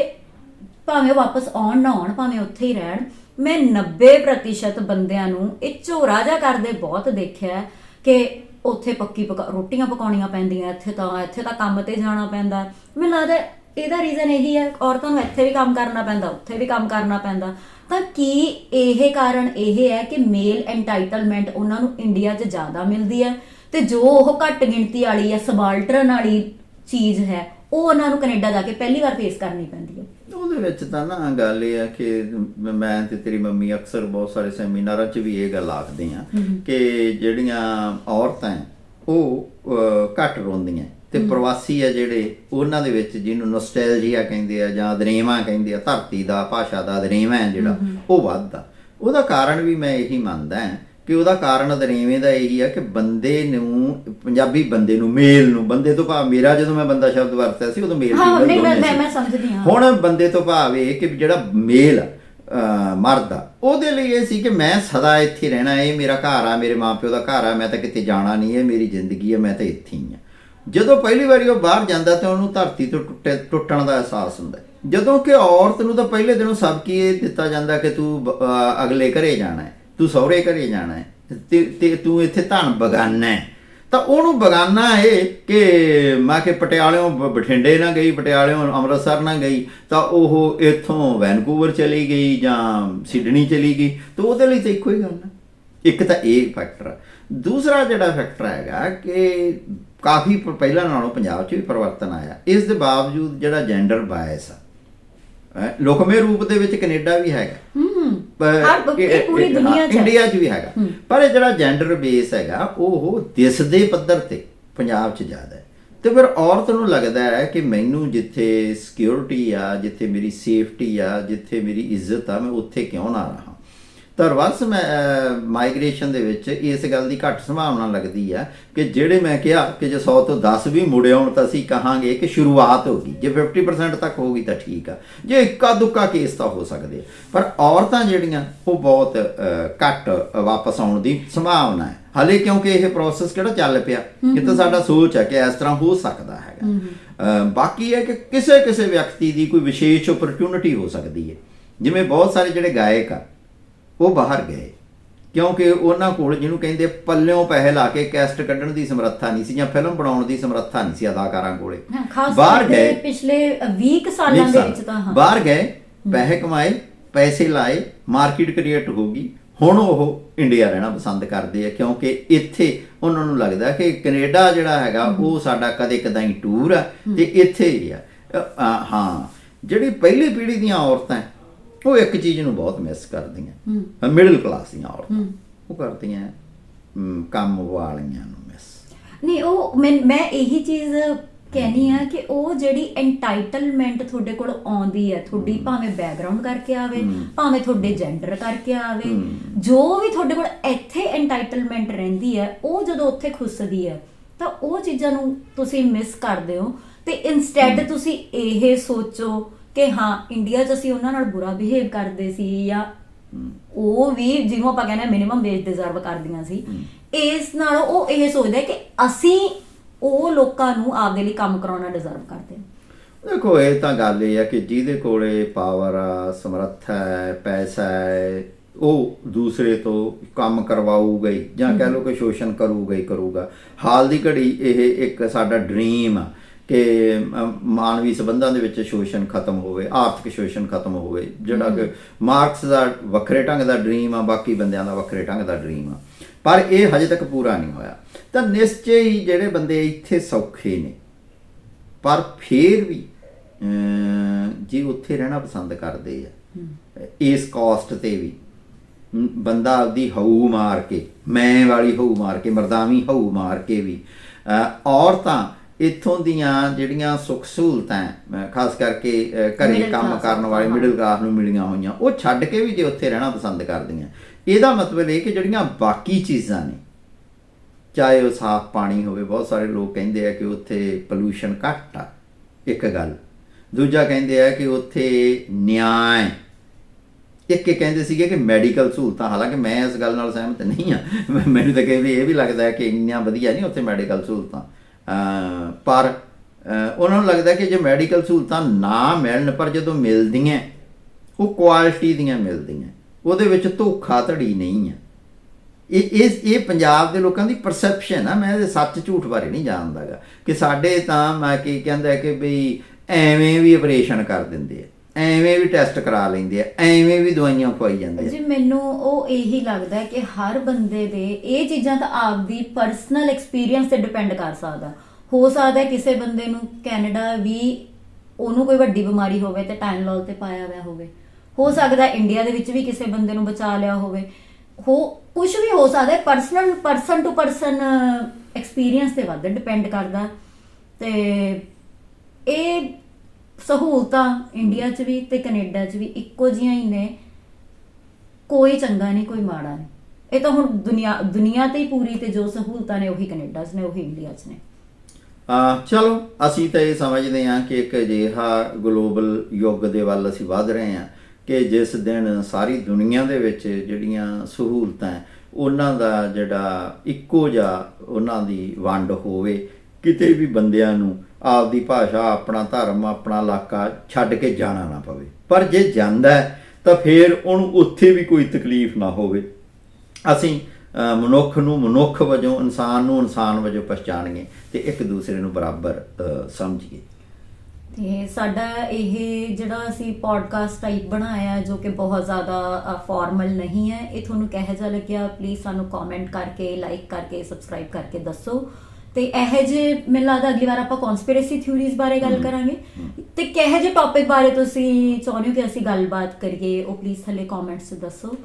ਭਾਵੇਂ ਵਾਪਸ ਆਉਣ ਨਾ ਆਉਣ, ਭਾਵੇਂ ਉੱਥੇ ਹੀ ਰਹਿਣ, ਮੈਂ 90% ਬੰਦਿਆਂ ਨੂੰ ਇਹ ਝੋਰਾ ਜਾ ਕਰਦੇ ਬਹੁਤ ਦੇਖਿਆ ਕਿ ਉੱਥੇ ਪੱਕੀ ਪਕਾ, ਰੋਟੀਆਂ ਪਕਾਉਣੀਆਂ ਪੈਂਦੀਆਂ, ਇੱਥੇ ਤਾਂ ਇੱਥੇ ਤਾਂ ਕੰਮ ਤੇ ਜਾਣਾ ਪੈਂਦਾ। ਮੈਨੂੰ ਲੱਗਦਾ ਇਹਦਾ ਰੀਜ਼ਨ ਇਹੀ ਹੈ, ਔਰਤਾਂ ਨੂੰ ਇੱਥੇ ਵੀ ਕੰਮ ਕਰਨਾ ਪੈਂਦਾ, ਉੱਥੇ ਵੀ ਕੰਮ ਕਰਨਾ ਪੈਂਦਾ। ਤਾਂ ਕੀ ਇਹ ਕਾਰਨ ਇਹ ਹੈ ਕਿ ਮੇਲ ਐਂਟਾਈਟਲਮੈਂਟ ਉਹਨਾਂ ਨੂੰ ਇੰਡੀਆ 'ਚ ਜ਼ਿਆਦਾ ਮਿਲਦੀ ਹੈ? ਤੇ ਜੋ ਉਹ ਘੱਟ ਗਿਣਤੀ ਵਾਲੀ ਹੈ ਸਬਾਲਟਰਨ ਵਾਲੀ ਚੀਜ਼ ਹੈ ਉਹ ਉਹਨਾਂ ਨੂੰ ਕੈਨੇਡਾ ਜਾ ਕੇ ਪਹਿਲੀ ਵਾਰ ਫੇਸ ਕਰਨੀ ਪੈਂਦੀ ਹੈ। ਉਹਦੇ ਵਿੱਚ ਤਾਂ ਨਾ ਗੱਲ ਇਹ ਆ ਕਿ ਮ- ਤੇ ਤੇਰੀ ਮੰਮੀ ਅਕਸਰ ਬਹੁਤ ਸਾਰੇ ਸੈਮੀਨਾਰਾਂ 'ਚ ਵੀ ਇਹ ਗੱਲ ਆਖਦੇ ਆ ਕਿ ਜਿਹੜੀਆਂ ਔਰਤਾਂ ਹੈ, ਉਹ ਘੱਟ ਰੋਂਦੀਆਂ ਤੇ ਪ੍ਰਵਾਸੀ ਆ ਜਿਹੜੇ ਉਹਨਾਂ ਦੇ ਵਿੱਚ ਜਿਹਨੂੰ ਨੋਸਟੈਲਜੀਆ ਕਹਿੰਦੇ ਆ ਜਾਂ ਅਦਰੇਵਾ ਕਹਿੰਦੇ ਆ ਧਰਤੀ ਦਾ ਭਾਸ਼ਾ ਦਾ ਅਦਰੇਵਾ ਹੈ ਜਿਹੜਾ ਉਹ ਵੱਧਦਾ ਉਹਦਾ ਕਾਰਨ ਵੀ ਮੈਂ ਇਹੀ ਮੰਨਦਾ ਹਾਂ ਕਿ ਉਹਦਾ ਕਾਰਨ ਅਦਰੇਵੇਂ ਦਾ ਇਹੀ ਆ ਕਿ ਬੰਦੇ ਨੂੰ ਪੰਜਾਬੀ ਬੰਦੇ ਨੂੰ ਮੇਲ ਨੂੰ ਬੰਦੇ ਤੋਂ ਭਾਵ ਮੇਰਾ ਜਦੋਂ ਮੈਂ ਬੰਦਾ ਸ਼ਬਦ ਵਰਤਿਆ ਸੀ ਉਦੋਂ ਮੇਲ ਹਾਂ, female ਨਹੀਂ, ਮੈਂ- ਮੈਂ- ਸਮਝਦੀ ਹਾਂ। ਹੁਣ ਬੰਦੇ ਤੋਂ ਭਾਵ ਇਹ ਕਿ ਜਿਹੜਾ ਮੇਲ ਮਰਦ ਆ ਉਹਦੇ ਲਈ ਇਹ ਸੀ ਕਿ ਮੈਂ ਸਦਾ ਇੱਥੇ ਰਹਿਣਾ ਇਹ ਮੇਰਾ ਘਰ ਆ ਮੇਰੇ ਮਾਪਿਓ ਦਾ ਘਰ ਆ ਮੈਂ ਤਾਂ ਕਿਤੇ ਜਾਣਾ ਨਹੀਂ ਇਹ ਮੇਰੀ ਜ਼ਿੰਦਗੀ ਹੈ ਮੈਂ ਤਾਂ ਇੱਥੇ ਹੀ ਆ। ਜਦੋਂ ਪਹਿਲੀ ਵਾਰੀ ਉਹ ਬਾਹਰ ਜਾਂਦਾ ਤਾਂ ਉਹਨੂੰ ਧਰਤੀ ਤੋਂ ਟੁੱਟੇ ਟੁੱਟਣ ਦਾ ਅਹਿਸਾਸ ਹੁੰਦਾ। ਜਦੋਂ ਕਿ ਔਰਤ ਨੂੰ ਤਾਂ ਪਹਿਲੇ ਦਿਨੋਂ ਸਭ ਕੀ ਇਹ ਦਿੱਤਾ ਜਾਂਦਾ ਕਿ ਤੂੰ ਬ- ਅਗਲੇ ਘਰੇ ਜਾਣਾ ਹੈ, ਤੂੰ ਸਹੁਰੇ ਘਰੇ ਜਾਣਾ ਹੈ, ਤੇ ਤੂੰ ਇੱਥੇ ਧਨ ਬਗਾਨਾ ਹੈ। ਤਾਂ ਉਹਨੂੰ ਬਗਾਨਾ ਇਹ ਕਿ ਮੈਂ ਕਿ ਪਟਿਆਲਿਓਂ ਬ- ਬਠਿੰਡੇ ਨਾ ਗਈ, ਪਟਿਆਲਿਓਂ ਅੰਮ੍ਰਿਤਸਰ ਨਾ ਗਈ, ਤਾਂ ਉਹ ਇੱਥੋਂ ਵੈਨਕੂਵਰ ਚਲੀ ਗਈ ਜਾਂ ਸਿਡਨੀ ਚਲੀ ਗਈ, ਤਾਂ ਉਹਦੇ ਲਈ ਤਾਂ ਇੱਕੋ ਹੀ ਗੱਲ ਹੈ। ਇੱਕ ਤਾਂ ਇਹ ਫੈਕਟਰ ਦੂਸਰਾ ਜਿਹੜਾ ਫੈਕਟਰ ਹੈਗਾ ਕਿ ਕਾਫੀ ਪਹਿਲਾਂ ਨਾਲੋਂ ਪੰਜਾਬ 'ਚ ਵੀ ਪਰਿਵਰਤਨ ਆਇਆ। ਇਸ ਦੇ ਬਾਵਜੂਦ ਜਿਹੜਾ ਜੈਂਡਰ ਬਾਇਸ ਆ ਹੈਂ, ਲੁਕਵੇਂ ਰੂਪ ਦੇ ਵਿੱਚ ਕੈਨੇਡਾ ਵੀ ਹੈਗਾ। ਹੂੰ। ਪਰ ਦੁਨੀਆ 'ਚ। ਇੰਡੀਆ 'ਚ ਵੀ ਹੈਗਾ। ਪਰ ਇਹ ਜਿਹੜਾ ਜੈਂਡਰ ਬੇਸ ਹੈਗਾ ਉਹ ਦਿਸ ਦੇ ਪੱਧਰ ਤੇ ਪੰਜਾਬ 'ਚ ਜ਼ਿਆਦਾ ਹੈ। ਤੇ ਫਿਰ ਔਰਤ ਨੂੰ ਲੱਗਦਾ ਹੈ ਕਿ ਮੈਨੂੰ ਜਿੱਥੇ ਸਿਕਿਉਰਿਟੀ ਆ ਜਿੱਥੇ ਮੇਰੀ ਸੇਫਟੀ ਆ ਜਿੱਥੇ ਮੇਰੀ ਇੱਜ਼ਤ ਆ ਮੈਂ ਉੱਥੇ ਕਿਉਂ ਨਾ ਰਹਾ? ਤਾਂ ਰਿਵਰਸ ਮਾਈਗ੍ਰੇਸ਼ਨ ਦੇ ਵਿੱਚ ਇਸ ਗੱਲ ਦੀ ਘੱਟ ਸੰਭਾਵਨਾ ਲੱਗਦੀ ਆ ਕਿ ਜਿਹੜੇ ਮੈਂ ਕਿਹਾ ਕਿ ਜੇ 100 ਤੋਂ 10 ਵੀ ਮੁੜੇ ਆਉਣ ਤਾਂ ਅਸੀਂ ਕਹਾਂਗੇ ਕਿ ਸ਼ੁਰੂਆਤ ਹੋ ਗਈ। ਜੇ 50% ਤੱਕ ਹੋ ਗਈ ਤਾਂ ਠੀਕ ਆ। ਜੇ ਇੱਕਾ ਦੁੱਕਾ ਕੇਸ ਤਾਂ ਹੋ ਸਕਦੇ ਪਰ ਔਰਤਾਂ ਜਿਹੜੀਆਂ ਉਹ ਬਹੁਤ ਘੱਟ ਵਾਪਸ ਆਉਣ ਦੀ ਸੰਭਾਵਨਾ ਹੈ। ਹਾਲੇ ਕਿਉਂਕਿ ਇਹ ਪ੍ਰੋਸੈਸ ਕਿਹੜਾ ਚੱਲ ਪਿਆ? ਇਹ ਤਾਂ ਸਾਡਾ ਸੋਚ ਹੈ ਕਿ ਇਸ ਤਰ੍ਹਾਂ ਹੋ ਸਕਦਾ ਹੈਗਾ। ਬਾਕੀ ਹੈ ਕਿ ਕਿਸੇ ਕਿਸੇ ਵਿਅਕਤੀ ਦੀ ਕੋਈ ਵਿਸ਼ੇਸ਼ ਓਪਰਚੁਨਿਟੀ ਹੋ ਸਕਦੀ ਹੈ। ਜਿਵੇਂ ਬਹੁਤ ਸਾਰੇ ਜਿਹੜੇ ਗਾਇਕ ਆ ਉਹ ਬਾਹਰ ਗਏ। ਕਿਉਂਕਿ ਉਹਨਾਂ ਕੋਲ ਜਿਹਨੂੰ ਕਹਿੰਦੇ ਪੱਲਿਓਂ ਪੈਸੇ ਲਾ ਕੇ ਕੈਸਟ ਕੱਢਣ ਦੀ ਸਮਰੱਥਾ ਨਹੀਂ ਸੀ ਜਾਂ ਫਿਲਮ ਬਣਾਉਣ ਦੀ ਸਮਰੱਥਾ ਨਹੀਂ ਸੀ ਅਦਾਕਾਰਾਂ ਕੋਲੇ। ਹਾਂ, ਬਾਹਰ ਗਏ। ਪਿਛਲੇ 20 ਕੁ ਸਾਲਾਂ ਦੇ। ਵਿੱਚ ਤਾਂ ਹਾਂ। ਬਾਹਰ ਗਏ ਪੈਸੇ ਕਮਾਏ ਪੈਸੇ ਲਾਏ ਮਾਰਕੀਟ ਕ੍ਰੀਏਟ ਹੋ ਗਈ। ਹੁਣ ਉਹ ਇੰਡੀਆ ਰਹਿਣਾ ਪਸੰਦ ਕਰਦੇ ਆ ਕਿਉਂਕਿ ਇੱਥੇ ਉਹਨਾਂ ਨੂੰ ਲੱਗਦਾ ਕਿ ਕੈਨੇਡਾ ਜਿਹੜਾ ਹੈਗਾ ਉਹ ਸਾਡਾ ਕਦੇ ਕਦਾਈ ਟੂਰ ਆ ਤੇ ਇੱਥੇ ਹੀ ਆ, ਹਾਂ। ਜਿਹੜੀ ਪਹਿਲੀ ਪੀੜ੍ਹੀ ਦੀਆਂ ਔਰਤਾਂ ਉਹ ਇੱਕ ਚੀਜ਼ ਨੂੰ ਬਹੁਤ ਮਿਸ ਕਰਦੀਆਂ। ਮਿਡਲ ਕਲਾਸ ਦੀਆਂ ਔਰਤਾਂ। ਉਹ ਕਰਦੀਆਂ ਕੰਮ ਵਾਲੀਆਂ ਨੂੰ ਮਿਸ ਨਹੀਂ ਉਹ ਮੈਂ ਮੈਂ ਇਹੀ ਚੀਜ਼ ਕਹਿਨੀ ਆ ਕਿ ਉਹ ਜਿਹੜੀ ਐਂਟਾਈਟਲਮੈਂਟ ਤੁਹਾਡੇ ਕੋਲ ਆਉਂਦੀ ਹੈ ਤੁਹਾਡੀ ਭਾਵੇਂ ਬੈਕਗ੍ਰਾਉਂਡ ਕਰਕੇ ਆਵੇ ਭਾਵੇਂ ਤੁਹਾਡੇ ਜੈਂਡਰ ਕਰਕੇ ਆਵੇ ਜੋ ਵੀ ਤੁਹਾਡੇ ਕੋਲ ਇੱਥੇ ਐਂਟਾਈਟਲਮੈਂਟ ਰਹਿੰਦੀ ਹੈ ਉਹ ਜਦੋਂ ਉੱਥੇ ਖੁੱਸਦੀ ਹੈ ਤਾਂ ਉਹ ਚੀਜ਼ਾਂ ਨੂੰ ਤੁਸੀਂ ਮਿਸ ਕਰਦੇ ਹੋ। ਤੇ ਇਨਸਟੈਡ ਤੁਸੀਂ ਇਹ ਸੋਚੋ ਕਿ ਹਾਂ ਇੰਡੀਆ 'ਚ ਅਸੀਂ ਉਹਨਾਂ ਨਾਲ ਬੁਰਾ ਬਿਹੇਵ ਕਰਦੇ ਸੀ ਜਾਂ ਉਹ ਵੀ ਜਿਹਨੂੰ ਆਪਾਂ ਕਹਿੰਦੇ ਮਿਨੀਮਮ ਵੇਜ ਡਿਜ਼ਰਵ ਕਰਦੀਆਂ ਸੀ। ਇਸ ਨਾਲ ਉਹ ਇਹ ਸੋਚਦੇ ਕਿ ਅਸੀਂ ਉਹ ਲੋਕਾਂ ਨੂੰ ਆਪਦੇ ਲਈ ਕੰਮ ਕਰਾਉਣਾ ਡਿਜ਼ਰਵ ਕਰਦੇ ਹਾਂ। ਦੇਖੋ ਇਹ ਤਾਂ ਗੱਲ ਇਹ ਹੈ ਕਿ ਜਿਹਦੇ ਕੋਲੇ ਪਾਵਰ ਆ ਸਮਰੱਥਾ ਹੈ ਪੈਸਾ ਹੈ ਉਹ ਦੂਸਰੇ ਤੋਂ ਕੰਮ ਕਰਵਾਊਗਾ ਹੀ ਜਾਂ ਕਹਿ ਲਓ ਕਿ ਸ਼ੋਸ਼ਣ ਕਰੂਗਾ ਹੀ ਕਰੂਗਾ। ਹਾਲ ਦੀ ਘੜੀ ਇਹ ਇੱਕ ਸਾਡਾ ਡ੍ਰੀਮ ਆ। ਕਿ ਮਾਨਵੀ ਸਬੰਧਾਂ ਦੇ ਵਿੱਚ ਸ਼ੋਸ਼ਣ ਖਤਮ ਹੋਵੇ ਆਰਥਿਕ ਸ਼ੋਸ਼ਣ ਖਤਮ ਹੋਵੇ ਜਿਹੜਾ ਕਿ ਮਾਰਕਸ ਦਾ ਵੱਖਰੇ ਢੰਗ ਦਾ ਡ੍ਰੀਮ ਆ ਬਾਕੀ ਬੰਦਿਆਂ ਦਾ ਵੱਖਰੇ ਢੰਗ ਦਾ ਡ੍ਰੀਮ ਆ। ਪਰ ਇਹ ਹਜੇ ਤੱਕ ਪੂਰਾ ਨਹੀਂ ਹੋਇਆ। ਤਾਂ ਨਿਸ਼ਚੈ ਹੀ ਜਿਹੜੇ ਬੰਦੇ ਇੱਥੇ ਸੌਖੇ ਨੇ ਪਰ ਫੇਰ ਵੀ ਜੇ ਉੱਥੇ ਰਹਿਣਾ ਪਸੰਦ ਕਰਦੇ ਆ ਇਸ ਕਾਸਟ ਤੇ ਵੀ ਬੰਦਾ ਆਪਦੀ ਹਊ ਮਾਰ ਕੇ ਮੈਂ ਵਾਲੀ ਹਊ ਮਾਰ ਕੇ ਮਰਦਾਵੀ ਹਊ ਮਾਰ ਕੇ ਵੀ ਔਰਤਾਂ ਇੱਥੋਂ ਦੀਆਂ ਜਿਹੜੀਆਂ ਸੁੱਖ ਸਹੂਲਤਾਂ ਖਾਸ ਕਰਕੇ ਘਰੇ ਕੰਮ ਕਰਨ ਵਾਲੇ। ਮਿਡਲ ਕਲਾਸ ਨੂੰ ਮਿਲੀਆਂ ਹੋਈਆਂ ਉਹ ਛੱਡ ਕੇ ਵੀ ਜੇ ਉੱਥੇ ਰਹਿਣਾ ਪਸੰਦ ਕਰਦੀਆਂ। ਇਹਦਾ ਮਤਲਬ ਇਹ ਕਿ ਜਿਹੜੀਆਂ ਬਾਕੀ ਚੀਜ਼ਾਂ ਨੇ ਚਾਹੇ ਉਹ ਸਾਫ਼ ਪਾਣੀ ਹੋਵੇ ਬਹੁਤ ਸਾਰੇ ਲੋਕ ਕਹਿੰਦੇ ਆ ਕਿ ਉੱਥੇ ਪੋਲੂਸ਼ਨ ਘੱਟ ਆ ਇੱਕ ਗੱਲ। ਦੂਜਾ ਕਹਿੰਦੇ ਆ ਕਿ ਉੱਥੇ ਨਿਆਂ ਇੱਕ ਇਹ ਕਹਿੰਦੇ ਸੀਗੇ ਕਿ ਮੈਡੀਕਲ ਸਹੂਲਤਾਂ ਹਾਲਾਂਕਿ ਮੈਂ ਇਸ ਗੱਲ ਨਾਲ ਸਹਿਮਤ ਨਹੀਂ ਆ ਮੈਨੂੰ ਤਾਂ ਵਾਰੀ ਇਹ ਵੀ ਲੱਗਦਾ ਕਿ ਇੰਨੀਆਂ ਵਧੀਆ ਨਹੀਂ ਉੱਥੇ ਮੈਡੀਕਲ ਸਹੂਲਤਾਂ। ਪਰ ਉਹਨਾਂ ਨੂੰ ਲੱਗਦਾ ਕਿ ਜੇ ਮੈਡੀਕਲ ਸਹੂਲਤਾਂ ਨਾ ਮਿਲਣ, ਪਰ ਜਦੋਂ ਮਿਲਦੀਆਂ, ਉਹ ਕੁਆਲਿਟੀ ਦੀਆਂ ਮਿਲਦੀਆਂ, ਉਹਦੇ ਵਿੱਚ ਧੋਖਾ ਧੜੀ ਨਹੀਂ ਹੈ। ਇਹ ਇਸ ਇਹ ਪੰਜਾਬ ਦੇ ਲੋਕਾਂ ਦੀ ਪਰਸੈਪਸ਼ਨ ਆ, ਮੈਂ ਇਹਦੇ ਸੱਚ ਝੂਠ ਬਾਰੇ ਨਹੀਂ ਜਾਣਦਾਗਾ ਕਿ ਸਾਡੇ ਤਾਂ ਮੈਂ ਕੀ ਕਹਿੰਦਾ ਕਿ ਬਈ ਐਵੇਂ ਵੀ ਆਪਰੇਸ਼ਨ ਕਰ ਦਿੰਦੇ ਆ। ਐਵੇਂ ਵੀ ਟੈਸਟ ਕਰਾ ਲੈਂਦੇ ਆ, ਐਵੇਂ ਵੀ ਦਵਾਈਆਂ ਖਵਾਈ ਜਾਂਦੇ ਆ। ਜੀ, ਮੈਨੂੰ ਉਹ ਇਹੀ ਲੱਗਦਾ ਹੈ ਕਿ ਹਰ ਬੰਦੇ ਦੇ ਇਹ ਚੀਜ਼ਾਂ ਤਾਂ ਆਪਦੀ ਪਰਸਨਲ ਐਕਸਪੀਰੀਅੰਸ ਤੇ ਡਿਪੈਂਡ ਕਰ ਸਕਦਾ। ਹੋ ਸਕਦਾ ਹੈ ਕਿਸੇ ਬੰਦੇ ਨੂੰ ਕੈਨੇਡਾ ਵੀ ਉਹਨੂੰ ਕੋਈ ਵੱਡੀ ਬਿਮਾਰੀ ਹੋਵੇ ਤੇ ਟਾਈਮਲੋਲ ਤੇ ਪਾਇਆ ਹੋਇਆ ਹੋਵੇ। ਹੋ ਸਕਦਾ ਹੈ ਇੰਡੀਆ ਦੇ ਵਿੱਚ ਵੀ ਕਿਸੇ ਬੰਦੇ ਨੂੰ ਬਚਾ ਲਿਆ ਹੋਵੇ। ਹੋ ਕੁਝ ਵੀ ਹੋ ਸਕਦਾ ਹੈ personal person to person experience ਤੇ ਵੱਧ ਡਿਪੈਂਡ ਕਰਦਾ। ਤੇ ਇਹ ਸਹੂਲਤਾਂ ਇੰਡੀਆ 'ਚ ਵੀ ਤੇ ਕੈਨੇਡਾ 'ਚ ਵੀ ਇੱਕੋ ਜਿਹੀਆਂ ਹੀ ਨੇ। ਕੋਈ ਚੰਗਾ ਨਹੀਂ, ਕੋਈ ਮਾੜਾ ਨਹੀਂ। ਇਹ ਤਾਂ ਹੁਣ ਦੁਨੀਆ ਦੁਨੀਆ ਤੇ ਹੀ ਪੂਰੀ ਤੇ ਜੋ ਸਹੂਲਤਾਂ ਨੇ ਉਹੀ ਕੈਨੇਡਾ 'ਚ ਨੇ, ਉਹੀ ਇੰਡੀਆ 'ਚ ਨੇ। ਆ, ਚਲੋ, ਅਸੀਂ ਤਾਂ ਇਹ ਸਮਝਦੇ ਹਾਂ ਕਿ ਇੱਕ ਅਜਿਹਾ ਗਲੋਬਲ ਯੁੱਗ ਦੇ ਵੱਲ ਅਸੀਂ ਵੱਧ ਰਹੇ ਹਾਂ ਕਿ ਜਿਸ ਦਿਨ ਸਾਰੀ ਦੁਨੀਆ ਦੇ ਵਿੱਚ ਜਿਹੜੀਆਂ ਸਹੂਲਤਾਂ ਉਹਨਾਂ ਦਾ ਜਿਹੜਾ ਇੱਕੋ ਜਿਹਾ ਉਹਨਾਂ ਦੀ ਵੰਡ ਹੋਵੇ, ਕਿਤੇ ਵੀ ਬੰਦਿਆਂ ਨੂੰ ਆਪਦੀ ਭਾਸ਼ਾ ਆਪਣਾ ਧਰਮ ਆਪਣਾ ਇਲਾਕਾ ਛੱਡ ਕੇ ਜਾਣਾ ਨਾ ਪਵੇ। ਪਰ ਜੇ ਜਾਂਦਾ ਤਾਂ ਫਿਰ ਉਹਨੂੰ ਉੱਥੇ ਵੀ ਕੋਈ ਤਕਲੀਫ ਨਾ ਹੋਵੇ। ਅਸੀਂ ਮਨੁੱਖ ਨੂੰ ਮਨੁੱਖ ਵਜੋਂ ਇਨਸਾਨ ਨੂੰ ਇਨਸਾਨ ਵਜੋਂ ਪਛਾਣੀਏ ਤੇ ਇੱਕ ਦੂਸਰੇ ਨੂੰ ਬਰਾਬਰ ਅ, ਸਮਝੀਏ। ਤੇ ਸਾਡਾ ਇਹ ਜਿਹੜਾ ਅਸੀਂ ਪੋਡਕਾਸਟ ਟਾਈਪ ਬਣਾਇਆ ਜੋ ਕਿ ਬਹੁਤ ਜ਼ਿਆਦਾ ਫਾਰਮਲ ਨਹੀਂ ਹੈ ਇਹ ਤੁਹਾਨੂੰ ਕਿਹੋ ਜਿਹਾ ਲੱਗਿਆ ਪਲੀਜ਼ ਸਾਨੂੰ ਕਮੈਂਟ ਕਰਕੇ ਲਾਈਕ ਕਰਕੇ ਸਬਸਕ੍ਰਾਈਬ ਕਰਕੇ ਦੱਸੋ। ਤੇ ਇਹ ਜੇ ਮੈਨੂੰ ਲੱਗਦਾ ਅਗਲੀ ਵਾਰ ਆਪਾਂ ਕਨਸਪੀਰੇਸੀ ਥਿਊਰੀਜ਼ ਬਾਰੇ ਗੱਲ ਕਰਾਂਗੇ। ਤੇ ਕਿਹੋ ਜਿਹੇ ਟੌਪਿਕ ਬਾਰੇ ਤੁਸੀਂ ਚਾਹੁੰਦੇ ਹੋ ਕਿ ਅਸੀਂ ਗੱਲਬਾਤ ਕਰੀਏ? ਉਹ ਪਲੀਜ਼ ਥੱਲੇ ਕਮੈਂਟਸ 'ਚ ਦੱਸੋ।